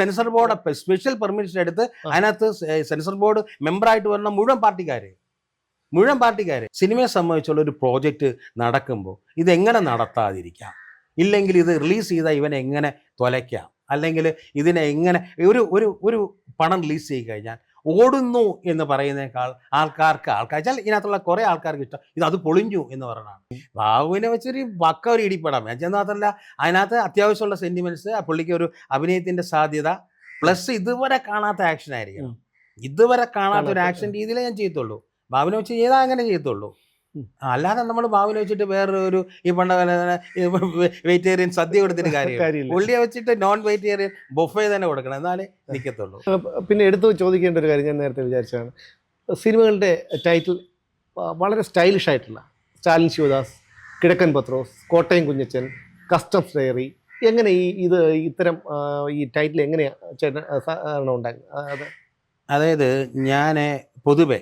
Censor board special permission എടുത്ത്. അതിനകത്ത് censor board മെമ്പറായിട്ട് വരുന്ന മുഴുവൻ പാർട്ടിക്കാര് മുഴുവൻ പാർട്ടിക്കാര് സിനിമയെ സംബന്ധിച്ചുള്ള ഒരു പ്രോജക്റ്റ് നടക്കുമ്പോൾ ഇതെങ്ങനെ നടത്താതിരിക്കാം? ഇല്ലെങ്കിൽ ഇത് റിലീസ് ചെയ്താൽ ഇവനെ എങ്ങനെ തൊലയ്ക്കാം? അല്ലെങ്കിൽ ഇതിനെ എങ്ങനെ ഒരു ഒരു ഒരു പണം റിലീസ് ചെയ്ത് കഴിഞ്ഞാൽ ഓടുന്നു എന്ന് പറയുന്നേക്കാൾ ആൾക്കാർക്ക് ആൾക്കാർ വെച്ചാൽ ഇതിനകത്തുള്ള കുറേ ആൾക്കാർക്ക് ഇഷ്ടം. ഇത് അത് പൊളിഞ്ഞു എന്ന് പറയുന്നതാണ്. ബാബുവിനെ വെച്ചൊരു വക്ക ഒരു ഇടിപ്പെടാം. ഞാൻ മാത്രമല്ല അതിനകത്ത് അത്യാവശ്യമുള്ള സെന്റിമെന്റ്സ് ആ പുള്ളിക്ക് ഒരു അഭിനയത്തിന്റെ സാധ്യത പ്ലസ് ഇതുവരെ കാണാത്ത ആക്ഷൻ ആയിരിക്കണം. ഇതുവരെ കാണാത്ത ഒരു ആക്ഷൻ രീതിയിലേ ഞാൻ ചെയ്യത്തുള്ളൂ. ബാബുവിനെ വെച്ച് ചെയ്താൽ അങ്ങനെ ചെയ്യത്തുള്ളൂ. അല്ലാതെ നമ്മൾ മാവിൽ വെച്ചിട്ട് വേറെ ഒരു ഈ പണ്ട വെജിറ്റേറിയൻ സദ്യ കൊടുത്തിട്ട് കാര്യം കാര്യമില്ല. പുള്ളിയെ വെച്ചിട്ട് നോൺ വെജിറ്റേറിയൻ ബൊഫേ തന്നെ കൊടുക്കണം. എന്നാലേ നിൽക്കത്തുള്ളൂ പിന്നെ എടുത്ത് ചോദിക്കേണ്ട ഒരു കാര്യം ഞാൻ നേരത്തെ വിചാരിച്ചതാണ്. സിനിമകളുടെ ടൈറ്റിൽ വളരെ സ്റ്റൈലിഷ് ആയിട്ടുള്ള Stalin Sivadas Kizhakkan Pathrose Kottayam Kunjachan customs diary എങ്ങനെ ഈ ഇത് ഇത്തരം ഈ ടൈറ്റിൽ എങ്ങനെയാണ് ചേട്ടൻ സാധാരണ ഉണ്ടാക്കുന്നത് അതായത് ഞാൻ പൊതുവെ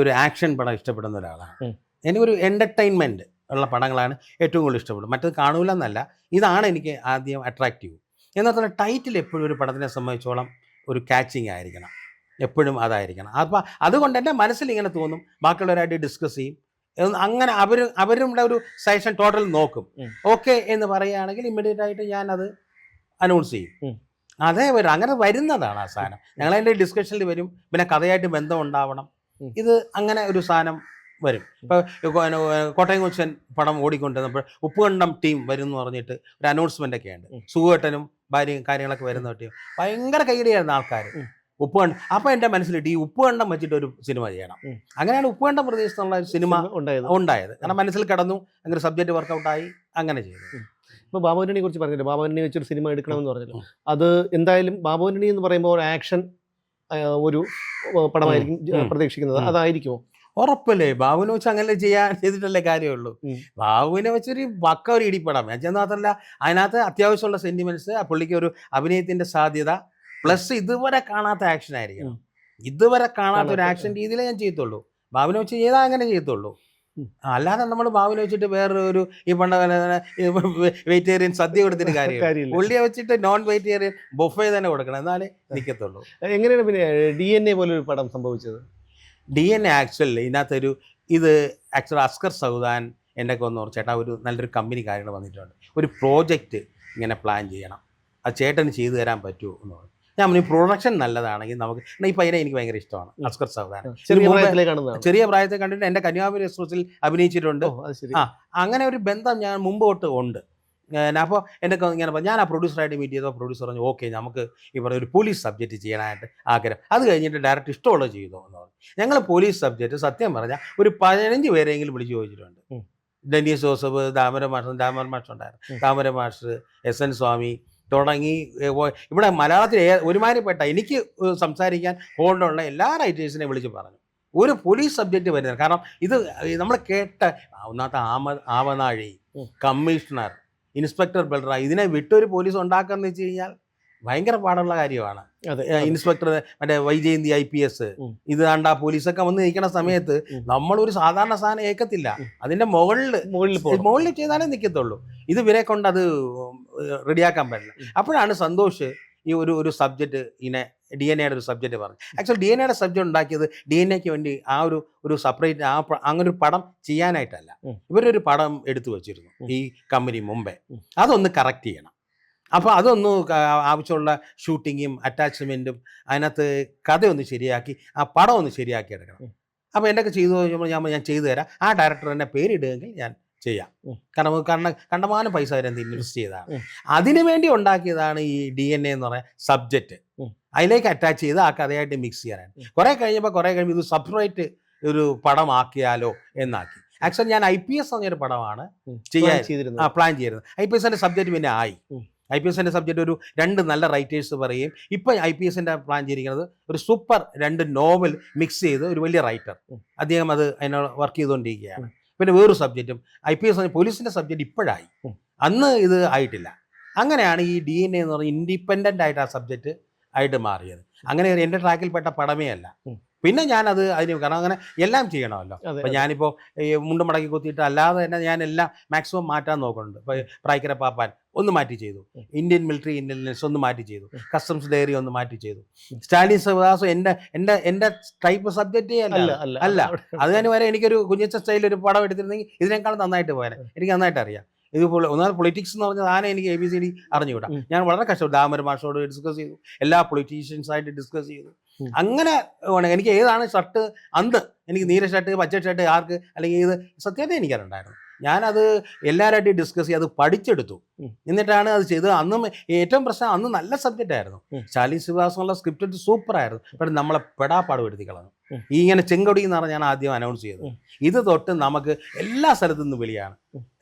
ഒരു ആക്ഷൻ പടം ഇഷ്ടപ്പെടുന്ന ഒരാളാണ്. എനിക്കൊരു എന്റർടൈൻമെന്റ് ഉള്ള പടങ്ങളാണ് ഏറ്റവും കൂടുതൽ ഇഷ്ടപ്പെടുന്നത്. മറ്റത് കാണൂല എന്നല്ല ഇതാണ് എനിക്ക് ആദ്യം അട്രാക്റ്റീവ് എന്നാൽ തന്നെ ടൈറ്റിൽ എപ്പോഴും ഒരു പടത്തിനെ സംബന്ധിച്ചോളം ഒരു കാച്ചിങ് ആയിരിക്കണം. എപ്പോഴും അതായിരിക്കണം. അപ്പോൾ അതുകൊണ്ട് എന്റെ മനസ്സിൽ ഇങ്ങനെ തോന്നും ബാക്കിയുള്ളവരായിട്ട് ഡിസ്കസ് ചെയ്യും. അങ്ങനെ അവർ അവരുടെ ഒരു സജഷൻ ടോട്ടൽ നോക്കും. ഓക്കെ എന്ന് പറയുകയാണെങ്കിൽ ഇമ്മീഡിയറ്റ് ആയിട്ട് ഞാൻ അത് അനൗൺസ് ചെയ്യും അതേ വരും അങ്ങനെ വരുന്നതാണ് ആ സാധനം. ഞങ്ങളതിന്റെ ഡിസ്കഷനിൽ വരും. പിന്നെ കഥയായിട്ട് ബന്ധം ഉണ്ടാവണം ഇത് അങ്ങനെ ഒരു സാധനം വരും. ഇപ്പോൾ കോട്ടയം കൊച്ചൻ പടം ഓടിക്കൊണ്ടിരുന്നപ്പോൾ ഉപ്പുകണ്ടം ടീം വരും എന്ന് പറഞ്ഞിട്ട് ഒരു അനൗൺസ്മെന്റ് ഒക്കെ ഉണ്ട്. സുഖേട്ടനും ഭാര്യയും കാര്യങ്ങളൊക്കെ വരുന്ന ടീം. ഭയങ്കര കൈയടിയായിരുന്നു ആൾക്കാർ ഉപ്പുകണ്ഠം അപ്പോൾ എന്റെ മനസ്സിലിട്ട് ഈ ഉപ്പുകണ്ടം വെച്ചിട്ട് ഒരു സിനിമ ചെയ്യണം. അങ്ങനെയാണ് ഉപ്പുകണ്ടം പ്രദേശത്തുള്ള ഒരു സിനിമ ഉണ്ടായത്. ഉണ്ടായത്. കാരണം മനസ്സിൽ കിടന്നു അങ്ങനെ സബ്ജക്റ്റ് വർക്കൗട്ടായി അങ്ങനെ ചെയ്തു. ഇപ്പോൾ ബാബുവിനെ കുറിച്ച് പറഞ്ഞില്ല? ബാബുവിനെ വെച്ചൊരു സിനിമ എടുക്കണമെന്ന് പറഞ്ഞല്ലോ. അത് എന്തായാലും ബാബുവിനെ എന്ന് പറയുമ്പോൾ ആക്ഷൻ ഒരു പടമായിരിക്കും പ്രതീക്ഷിക്കുന്നത്. അതായിരിക്കുമോ? ഉറപ്പല്ലേ? ബാബുവിനെ വെച്ച് അങ്ങനെ ചെയ്യാൻ ചെയ്തിട്ടല്ലേ കാര്യമുള്ളൂ. ബാബുവിനെ വെച്ചൊരു വക്ക ഒരു ഇടിപ്പടം. ഞാൻ മാത്രമല്ല അതിനകത്ത് അത്യാവശ്യമുള്ള സെന്റിമെന്റ്സ് ആ പുള്ളിക്ക് ഒരു അഭിനയത്തിന്റെ സാധ്യത പ്ലസ് ഇതുവരെ കാണാത്ത ആക്ഷൻ ആയിരിക്കണം. ഇതുവരെ കാണാത്ത ഒരു ആക്ഷൻ രീതിയിലേ ഞാൻ ചെയ്യത്തുള്ളൂ. ബാബുവിനെ വെച്ച് ചെയ്താൽ അങ്ങനെ ചെയ്യത്തുള്ളൂ. അല്ലാതെ നമ്മൾ ബാബുവിനെ വെച്ചിട്ട് വേറെ ഒരു ഈ പണ്ട വെജിറ്റേറിയൻ സദ്യ കൊടുത്തിട്ട് കാര്യം പുള്ളിയെ വെച്ചിട്ട് നോൺ വെജിറ്റേറിയൻ ബൊഫേ തന്നെ കൊടുക്കണം. എന്നാലേ നിൽക്കത്തുള്ളൂ എങ്ങനെയാണ് പിന്നെ ഡി എൻ എ പോലെ ഒരു പടം സംഭവിച്ചത്? ഡി എൻ എ ആക്ച്വലി ഇതിനകത്തൊരു ഇത് ആക്ച്വൽ അസ്കർ സൗദാൻ എന്റെ ഒക്കെ ഒന്ന് ഓർത്ത് ചേട്ടാ ഒരു നല്ലൊരു കമ്പനി കാര്യങ്ങൾ വന്നിട്ടുണ്ട്. ഒരു പ്രോജക്റ്റ് ഇങ്ങനെ പ്ലാൻ ചെയ്യണം. അത് ചേട്ടന് ചെയ്തു തരാൻ പറ്റുമോ എന്ന് പറഞ്ഞു. ഞാൻ പറഞ്ഞു പ്രൊഡക്ഷൻ നല്ലതാണെങ്കിൽ നമുക്ക് ഈ പയ്യനെ എനിക്ക് ഭയങ്കര ഇഷ്ടമാണ് അസ്കർ സൗദാൻ ചെറിയ പ്രായത്തിൽ കണ്ടിട്ട് എന്റെ കന്യാകുമാരി എക്സ്പ്രസിൽ അഭിനയിച്ചിട്ടുണ്ട്. ആ. അങ്ങനെ ഒരു ബന്ധം ഞാൻ മുമ്പോട്ട് ഉണ്ട്. അപ്പോൾ എന്റെ ഇങ്ങനെ പറഞ്ഞു ഞാൻ ആ പ്രൊഡ്യൂസറായിട്ട് മീറ്റ് ചെയ്തോ പ്രൊഡ്യൂസർ പറഞ്ഞു ഓക്കെ നമുക്ക് ഇവിടെ ഒരു പോലീസ് സബ്ജക്റ്റ് ചെയ്യാനായിട്ട് ആഗ്രഹം. അത് കഴിഞ്ഞിട്ട് ഡയറക്റ്റ് ഇഷ്ടമുള്ളത് ചെയ്തോ എന്ന് പറഞ്ഞു. ഞങ്ങൾ പോലീസ് സബ്ജക്റ്റ് സത്യം പറഞ്ഞാൽ ഒരു പതിനഞ്ച് പേരെങ്കിലും വിളിച്ച് ചോദിച്ചിട്ടുണ്ട്. ഡെന്നീസ് ജോസഫ് ദാമര മാഷ് ദാമര മാഷ് ഉണ്ടായിരുന്നു. ദാമര മാഷ് എസ് എൻ സ്വാമി തുടങ്ങി ഇവിടെ മലയാളത്തിൽ ഒരുമാതിരിപ്പെട്ട എനിക്ക് സംസാരിക്കാൻ ഹോൾഡുള്ള എല്ലാ റൈറ്റേഴ്സിനെ വിളിച്ച് പറഞ്ഞു. ഒരു പോലീസ് സബ്ജക്റ്റ് വരുന്നത് കാരണം ഇത് നമ്മൾ കേട്ട ഒന്നാമത്തെ ആമ ആവനാഴി കമ്മീഷണർ ഇൻസ്പെക്ടർ ബൽറ ഇതിനെ വിട്ടൊരു പോലീസ് ഉണ്ടാക്കാന്ന് വെച്ച് കഴിഞ്ഞാൽ ഭയങ്കര പാടുള്ള കാര്യമാണ്. ഇൻസ്പെക്ടർ മറ്റേ വൈജയന്തി ഐ പി എസ് ഇത് കണ്ട പോലീസൊക്കെ വന്ന് നിൽക്കുന്ന സമയത്ത് നമ്മൾ ഒരു സാധാരണ സാധനം ഏക്കത്തില്ല. അതിന്റെ മുകളിൽ മുകളിൽ മുകളിൽ ചെയ്താലേ നിൽക്കത്തുള്ളൂ ഇത് ഇവരെ കൊണ്ട് അത് റെഡിയാക്കാൻ പറ്റില്ല അപ്പോഴാണ് സന്തോഷ് ഈ ഒരു ഒരു സബ്ജക്റ്റ് ഇങ്ങനെ ഡി എൻ എയുടെ ഒരു സബ്ജക്റ്റ് പറഞ്ഞു. ആക്ച്വലി ഡി എൻ എയുടെ സബ്ജക്റ്റ് ഉണ്ടാക്കിയത് ഡി എൻ എക്ക് വേണ്ടി ആ ഒരു ഒരു സെപ്പറേറ്റ് ആ അങ്ങനെ ഒരു പടം ചെയ്യാനായിട്ടല്ല. ഇവരൊരു പടം എടുത്തു വെച്ചിരുന്നു ഈ കമ്പനി മുമ്പേ. അതൊന്ന് കറക്റ്റ് ചെയ്യണം. അപ്പോൾ അതൊന്ന് ആവശ്യമുള്ള ഷൂട്ടിങ്ങും അറ്റാച്ച്മെന്റും അതിനകത്ത് കഥയൊന്ന് ശരിയാക്കി ആ പടം ഒന്ന് ശരിയാക്കി എടുക്കണം. അപ്പോൾ എന്നൊക്കെ ചെയ്തു കഴിഞ്ഞാൽ ഞാൻ ഞാൻ ചെയ്തു തരാം. ആ ഡയറക്ടർ എന്നെ പേരിടുകയെങ്കിൽ ഞാൻ ചെയ്യാം. കാരണം കണ്ണ കണ്ടമാനം പൈസ അവരെന്ത് ഇൻവെസ്റ്റ് ചെയ്തതാണ് അതിനു വേണ്ടി ഉണ്ടാക്കിയതാണ് ഈ ഡി എൻ എ എന്ന് പറയുന്ന സബ്ജക്റ്റ്. അതിലേക്ക് അറ്റാച്ച് ചെയ്ത് ആ കഥയായിട്ട് മിക്സ് ചെയ്യാനാണ്. കുറെ കഴിഞ്ഞപ്പോൾ കുറേ കഴിയുമ്പോൾ ഇത് സെപ്പറേറ്റ് ഒരു പടമാക്കിയാലോ എന്നാക്കി. ആക്ച്വലി ഞാൻ ഐ പി എസ് എന്നൊരു പടമാണ് ചെയ്യാൻ പ്ലാൻ ചെയ്തിരുന്നത്. ആ പ്ലാൻ ചെയ്തിരുന്നത്. ഐ പി എസിന്റെ സബ്ജക്റ്റ് പിന്നെ ആയി. ഐ പി എസിന്റെ സബ്ജക്റ്റ് ഒരു രണ്ട് നല്ല റൈറ്റേഴ്സ് പറയും ഇപ്പം ഐ പി എസിന്റെ പ്ലാൻ ചെയ്തിരിക്കുന്നത് ഒരു സൂപ്പർ രണ്ട് നോവൽ മിക്സ് ചെയ്ത് ഒരു വലിയ റൈറ്റർ. അദ്ദേഹം അത് അതിനോട് വർക്ക് ചെയ്തുകൊണ്ടിരിക്കുകയാണ്. പിന്നെ വേറൊരു സബ്ജക്റ്റും ഐ പി എസ് പോലീസിന്റെ സബ്ജക്റ്റ് ഇപ്പോഴായി. അന്ന് ഇത് ആയിട്ടില്ല. അങ്ങനെയാണ് ഈ ഡി എൻ എ എന്ന് പറഞ്ഞ ഇൻഡിപെൻഡന്റ് ആയിട്ട് ആ സബ്ജക്റ്റ് ആയിട്ട് മാറിയത്. അങ്ങനെ എന്റെ ട്രാക്കിൽപ്പെട്ട പടമേ അല്ല. പിന്നെ ഞാനത് അതിന് കാരണം അങ്ങനെ എല്ലാം ചെയ്യണമല്ലോ. അപ്പം ഞാനിപ്പോൾ ഈ മുണ്ട് മടക്കി കുത്തിയിട്ട് അല്ലാതെ തന്നെ ഞാൻ എല്ലാം മാക്സിമം മാറ്റാൻ നോക്കുന്നുണ്ട്. ഇപ്പോൾ പ്രായ്ക്കര പാപ്പാൻ ഒന്ന് മാറ്റി ചെയ്തു. ഇന്ത്യൻ മിലിറ്ററി ഇന്റലിജൻസ് ഒന്ന് മാറ്റി ചെയ്തു. കസ്റ്റംസ് ഡയറി ഒന്ന് മാറ്റി ചെയ്തു. സ്റ്റാലിൻ ശിവദാസ് എന്റെ എന്റെ എന്റെ ടൈപ്പ് സബ്ജക്റ്റ് അല്ല. അല്ല അത് ഞാൻ വരെ എനിക്കൊരു കുഞ്ഞച്ച സ്റ്റൈലിൽ ഒരു പടം എടുത്തിരുന്നെങ്കിൽ ഇതിനേക്കാൾ നന്നായിട്ട് പോയാനെ. എനിക്ക് നന്നായിട്ട് അറിയാം ഇത് ഒന്നാമത് പൊളിറ്റിക്സ് എന്ന് പറഞ്ഞാൽ ആനെ എനിക്ക് എ ബി സി ഡി അറിഞ്ഞുകൂടാ. ഞാൻ വളരെ കഷ്ടപ്പെട്ടു. ദാമര മാഷോട് ഡിസ്കസ് ചെയ്തു. എല്ലാ പൊളിറ്റീഷ്യൻസായിട്ട് ഡിസ്കസ് ചെയ്തു. അങ്ങനെ എനിക്ക് ഏതാണ് ഷർട്ട് അന്ന് എനിക്ക് നീല ഷർട്ട് പച്ച ഷർട്ട് ആർക്ക് അല്ലെങ്കിൽ ഇത് സത്യത എനിക്കറിയണ്ടായിരുന്നു ഞാനത് എല്ലാവരുമായിട്ട് ഡിസ്കസ് ചെയ്ത് അത് പഠിച്ചെടുത്തു. എന്നിട്ടാണ് അത് ചെയ്തത്. അന്നും ഏറ്റവും പ്രശ്നം അന്ന് നല്ല സബ്ജക്റ്റ് ആയിരുന്നു. ശാലി ശിവാസമുള്ള സ്ക്രിപ്റ്റ് സൂപ്പർ ആയിരുന്നു. പക്ഷെ നമ്മളെ പെടാപ്പാട് വരുത്തി കളഞ്ഞു. ഈ ഇങ്ങനെ ചെങ്കൊടി എന്നാണ് ഞാൻ ആദ്യം അനൗൺസ് ചെയ്തത്. ഇത് തൊട്ട് നമുക്ക് എല്ലാ സ്ഥലത്തു നിന്ന് വിളിയാണ്.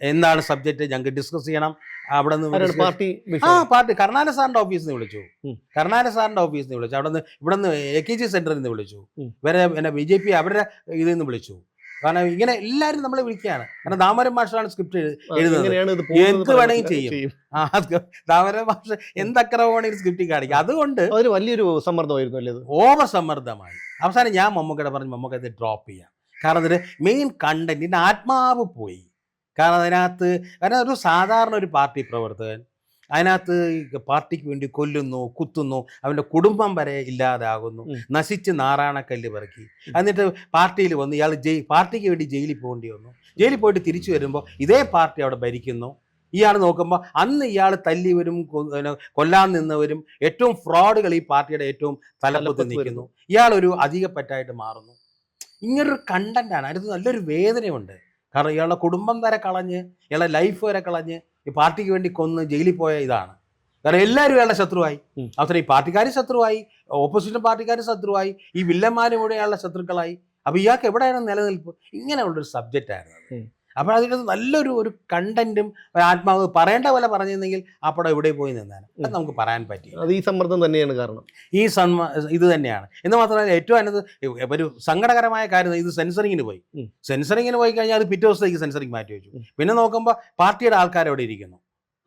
എന്താണ് സബ്ജക്റ്റ് ഞങ്ങൾക്ക് ഡിസ്കസ് ചെയ്യണം. അവിടെ നിന്ന് പാർട്ടി ആ പാർട്ടി. കർണാടക സാറിന്റെ ഓഫീസിൽ നിന്ന് വിളിച്ചു. ഉം. സാറിന്റെ ഓഫീസിൽ നിന്ന് വിളിച്ചു. അവിടെ നിന്ന് ഇവിടെ നിന്ന് എ കെ ജി സെന്ററിൽ നിന്ന് വിളിച്ചു. ഇവരെ പിന്നെ ബി ജെ പി അവരുടെ ഇതിൽ നിന്ന് വിളിച്ചു. കാരണം ഇങ്ങനെ എല്ലാവരും നമ്മളെ വിളിക്കുകയാണ് കാരണം ദാമര മാഷാണ് സ്ക്രിപ്റ്റ് എഴുതുന്നത്. എന്ത് വേണമെങ്കിൽ. ചെയ്യും. ആ ദാമരൻ മാഷ് വേണമെങ്കിലും സ്ക്രിപ്റ്റ് കാണിക്കും അതുകൊണ്ട് അതൊരു വലിയൊരു സമ്മർദ്ദമായിരുന്നു അല്ലേ ഓവർ സമ്മർദ്ദമായി അവസാനം ഞാൻ മമ്മൂക്കയുടെ പറഞ്ഞു മമ്മൂക്ക ഇത് ഡ്രോപ്പ് ചെയ്യാം കാരണം ഇതിന് മെയിൻ കണ്ടന്റിന്റെ ആത്മാവ് പോയി കാരണം അതിനകത്ത് കാരണം ഒരു സാധാരണ ഒരു പാർട്ടി പ്രവർത്തകൻ അതിനകത്ത് ഈ പാർട്ടിക്ക് വേണ്ടി കൊല്ലുന്നു കുത്തുന്നു അവന്റെ കുടുംബം വരെ ഇല്ലാതാകുന്നു. നശിച്ച് നാറാണക്കല്ല് പറക്കി. എന്നിട്ട് പാർട്ടിയിൽ വന്ന് ഇയാൾ ജയി പാർട്ടിക്ക് വേണ്ടി ജയിലിൽ പോകേണ്ടി വന്നു. ജയിലിൽ പോയിട്ട് തിരിച്ചു വരുമ്പോൾ ഇതേ പാർട്ടി അവിടെ ഭരിക്കുന്നു. ഇയാൾ നോക്കുമ്പോൾ അന്ന് ഇയാൾ തല്ലിവരും പിന്നെ കൊല്ലാൻ നിന്നവരും ഏറ്റവും ഫ്രോഡുകൾ ഈ പാർട്ടിയുടെ ഏറ്റവും തലപ്പത്ത് നിൽക്കുന്നു. ഇയാളൊരു അധികപ്പറ്റായിട്ട് മാറുന്നു. ഇങ്ങനൊരു കണ്ടന്റാണ്. അതിനകത്ത് നല്ലൊരു വേദനയുണ്ട്. കാരണം ഇയാളുടെ കുടുംബം വരെ കളഞ്ഞ് ഇയാളുടെ ലൈഫ് വരെ കളഞ്ഞ് ഈ പാർട്ടിക്ക് വേണ്ടി കൊന്ന് ജയിലിൽ പോയ ഇതാണ് കാരണം എല്ലാവരും ഇയാളുടെ ശത്രുവായി. അവസരം ഈ പാർട്ടിക്കാർ ശത്രുവായി ഓപ്പോസിഷൻ പാർട്ടിക്കാർ ശത്രുവായി ഈ വില്ലന്മാരും കൂടെ ഇയാളുടെ ശത്രുക്കളായി അപ്പൊ ഇയാൾക്ക് എവിടെയാണ് നിലനിൽപ്പ് ഇങ്ങനെയുള്ളൊരു സബ്ജക്റ്റ് ആയിരുന്നു അത്. ഉം. അപ്പോൾ അതിനകത്ത് നല്ലൊരു ഒരു കണ്ടന്റും ഒരു ആത്മാവ് പറയേണ്ട പോലെ പറഞ്ഞിരുന്നെങ്കിൽ ആ പടം എവിടെ പോയി നിന്നാണ് അത് നമുക്ക് പറയാൻ പറ്റി അത് ഈ സമ്മർദ്ദം തന്നെയാണ് കാരണം. ഈ സന്മ ഇത് തന്നെയാണ്. എന്ന് മാത്രമല്ല ഏറ്റവും അതിനകത്ത് ഒരു സങ്കടകരമായ കാര്യം ഇത് സെൻസറിങ്ങിന് പോയി. സെൻസറിങ്ങിന് പോയി കഴിഞ്ഞാൽ അത് പിറ്റേ ദിവസത്തേക്ക് സെൻസറിങ് മാറ്റി വെച്ചു. പിന്നെ നോക്കുമ്പോൾ പാർട്ടിയുടെ ആൾക്കാർ അവിടെ ഇരിക്കുന്നു.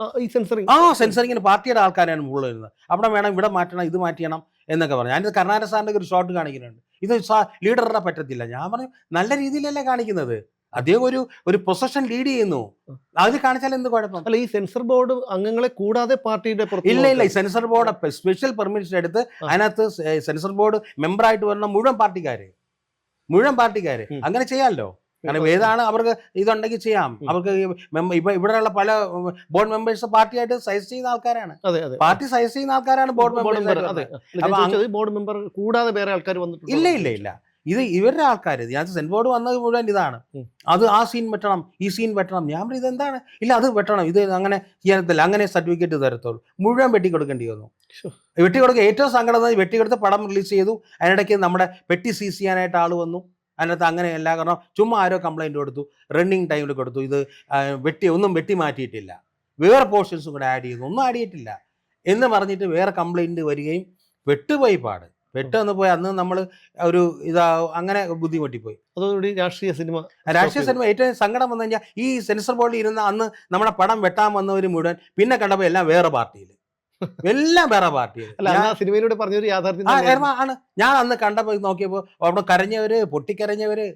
ആ, ഈ സെൻസറിങ്. ആ സെൻസറിങ്ങിന് പാർട്ടിയുടെ ആൾക്കാരാണ് മുകളിൽ വരുന്നത് അവിടെ വേണം ഇവിടെ മാറ്റണം ഇത് മാറ്റണം എന്നൊക്കെ പറഞ്ഞു. ഞാനിത് കർണാടക സാറിന്റെ ഒരു ഷോട്ട് കാണിക്കുന്നുണ്ട്. ഇത് ലീഡറിനെ പറ്റത്തില്ല. ഞാൻ പറഞ്ഞു നല്ല രീതിയിലല്ലേ കാണിക്കുന്നത്. അദ്ദേഹം ഒരു ഒരു പൊസഷൻ ലീഡ് ചെയ്യുന്നു. അത് കാണിച്ചാൽ എന്ത് കുഴപ്പം? അല്ല ഈ സെൻസർ ബോർഡ് അംഗങ്ങളെ കൂടാതെ പാർട്ടിയുടെ ഇല്ല ഇല്ല ഈ സെൻസർ ബോർഡ് സ്പെഷ്യൽ പെർമിഷൻ എടുത്ത്. അതിനകത്ത് സെൻസർ ബോർഡ് മെമ്പറായിട്ട് വരുന്ന മുഴുവൻ പാർട്ടിക്കാര്. മുഴുവൻ പാർട്ടിക്കാര്. അങ്ങനെ ചെയ്യാമല്ലോ കാരണം ഏതാണ് അവർക്ക് ഇതുണ്ടെങ്കിൽ ചെയ്യാം. അവർക്ക് ഇപ്പൊ ഇവിടെയുള്ള പല ബോർഡ് മെമ്പേഴ്സ് പാർട്ടിയായിട്ട് സജസ്റ്റ് ചെയ്യുന്ന ആൾക്കാരാണ്. പാർട്ടി സജസ്റ്റ് ചെയ്യുന്ന ആൾക്കാരാണ് board member members board member കൂടാതെ വേറെ ആൾക്കാർ വന്നിട്ടുണ്ട്? ഇല്ല ഇല്ല ഇല്ല. ഇത് ഇവരുടെ ആൾക്കാർ ഞാൻ സെന്റ് ബോർഡ് വന്നത് മുഴുവൻ ഇതാണ്. അത് ആ സീൻ വെട്ടണം ഈ സീൻ വെട്ടണം. ഞാൻ പറഞ്ഞു ഇതെന്താണ്? ഇല്ല അത് വെട്ടണം. ഇത് അങ്ങനെ ചെയ്യാനത്തില്ല. അങ്ങനെ സർട്ടിഫിക്കറ്റ് തരത്തുള്ളൂ. മുഴുവൻ വെട്ടി കൊടുക്കേണ്ടി വന്നു. വെട്ടി കൊടുക്കുക ഏറ്റവും സങ്കടം എന്ന് വെട്ടി കൊടുത്ത് പടം റിലീസ് ചെയ്തു. അതിനിടയ്ക്ക് നമ്മുടെ പെട്ടി സീസ് ചെയ്യാനായിട്ട് ആൾ വന്നു. അതിനകത്ത് അങ്ങനെയല്ല കാരണം ചുമ്മാ ആരോ കംപ്ലൈന്റ് കൊടുത്തു. റണ്ണിങ് ടൈമിൽ കൊടുത്തു. ഇത് വെട്ടി ഒന്നും വെട്ടി മാറ്റിയിട്ടില്ല. വേറെ പോർഷൻസും കൂടെ ആഡ് ചെയ്തു. ഒന്നും ആഡ് ചെയ്തിട്ടില്ല. എന്ന് പറഞ്ഞിട്ട് വേറെ കംപ്ലൈന്റ് വരികയും വെട്ടുപോയി പാട്. വെട്ടെന്ന് പോയി അന്ന് നമ്മൾ ഒരു ഇതാ അങ്ങനെ ബുദ്ധിമുട്ടിപ്പോയി. അതോടുകൂടി രാഷ്ട്രീയ സിനിമ രാഷ്ട്രീയ. സിനിമ ഏറ്റവും സങ്കടം വന്നു കഴിഞ്ഞാൽ ഈ സെൻസർ ബോർഡിൽ ഇരുന്ന അന്ന് നമ്മുടെ പടം വെട്ടാൻ വന്നവർ മുഴുവൻ പിന്നെ കണ്ടപ്പോൾ എല്ലാം വേറെ പാർട്ടിയിൽ എല്ലാം വേറെ പാർട്ടിയിൽ സിനിമയിലൂടെ പറഞ്ഞൊരു യാഥാർത്ഥ്യം ആണ്. ഞാൻ അന്ന് കണ്ടപ്പോൾ നോക്കിയപ്പോൾ അവിടെ കരഞ്ഞവര് പൊട്ടിക്കരഞ്ഞവര്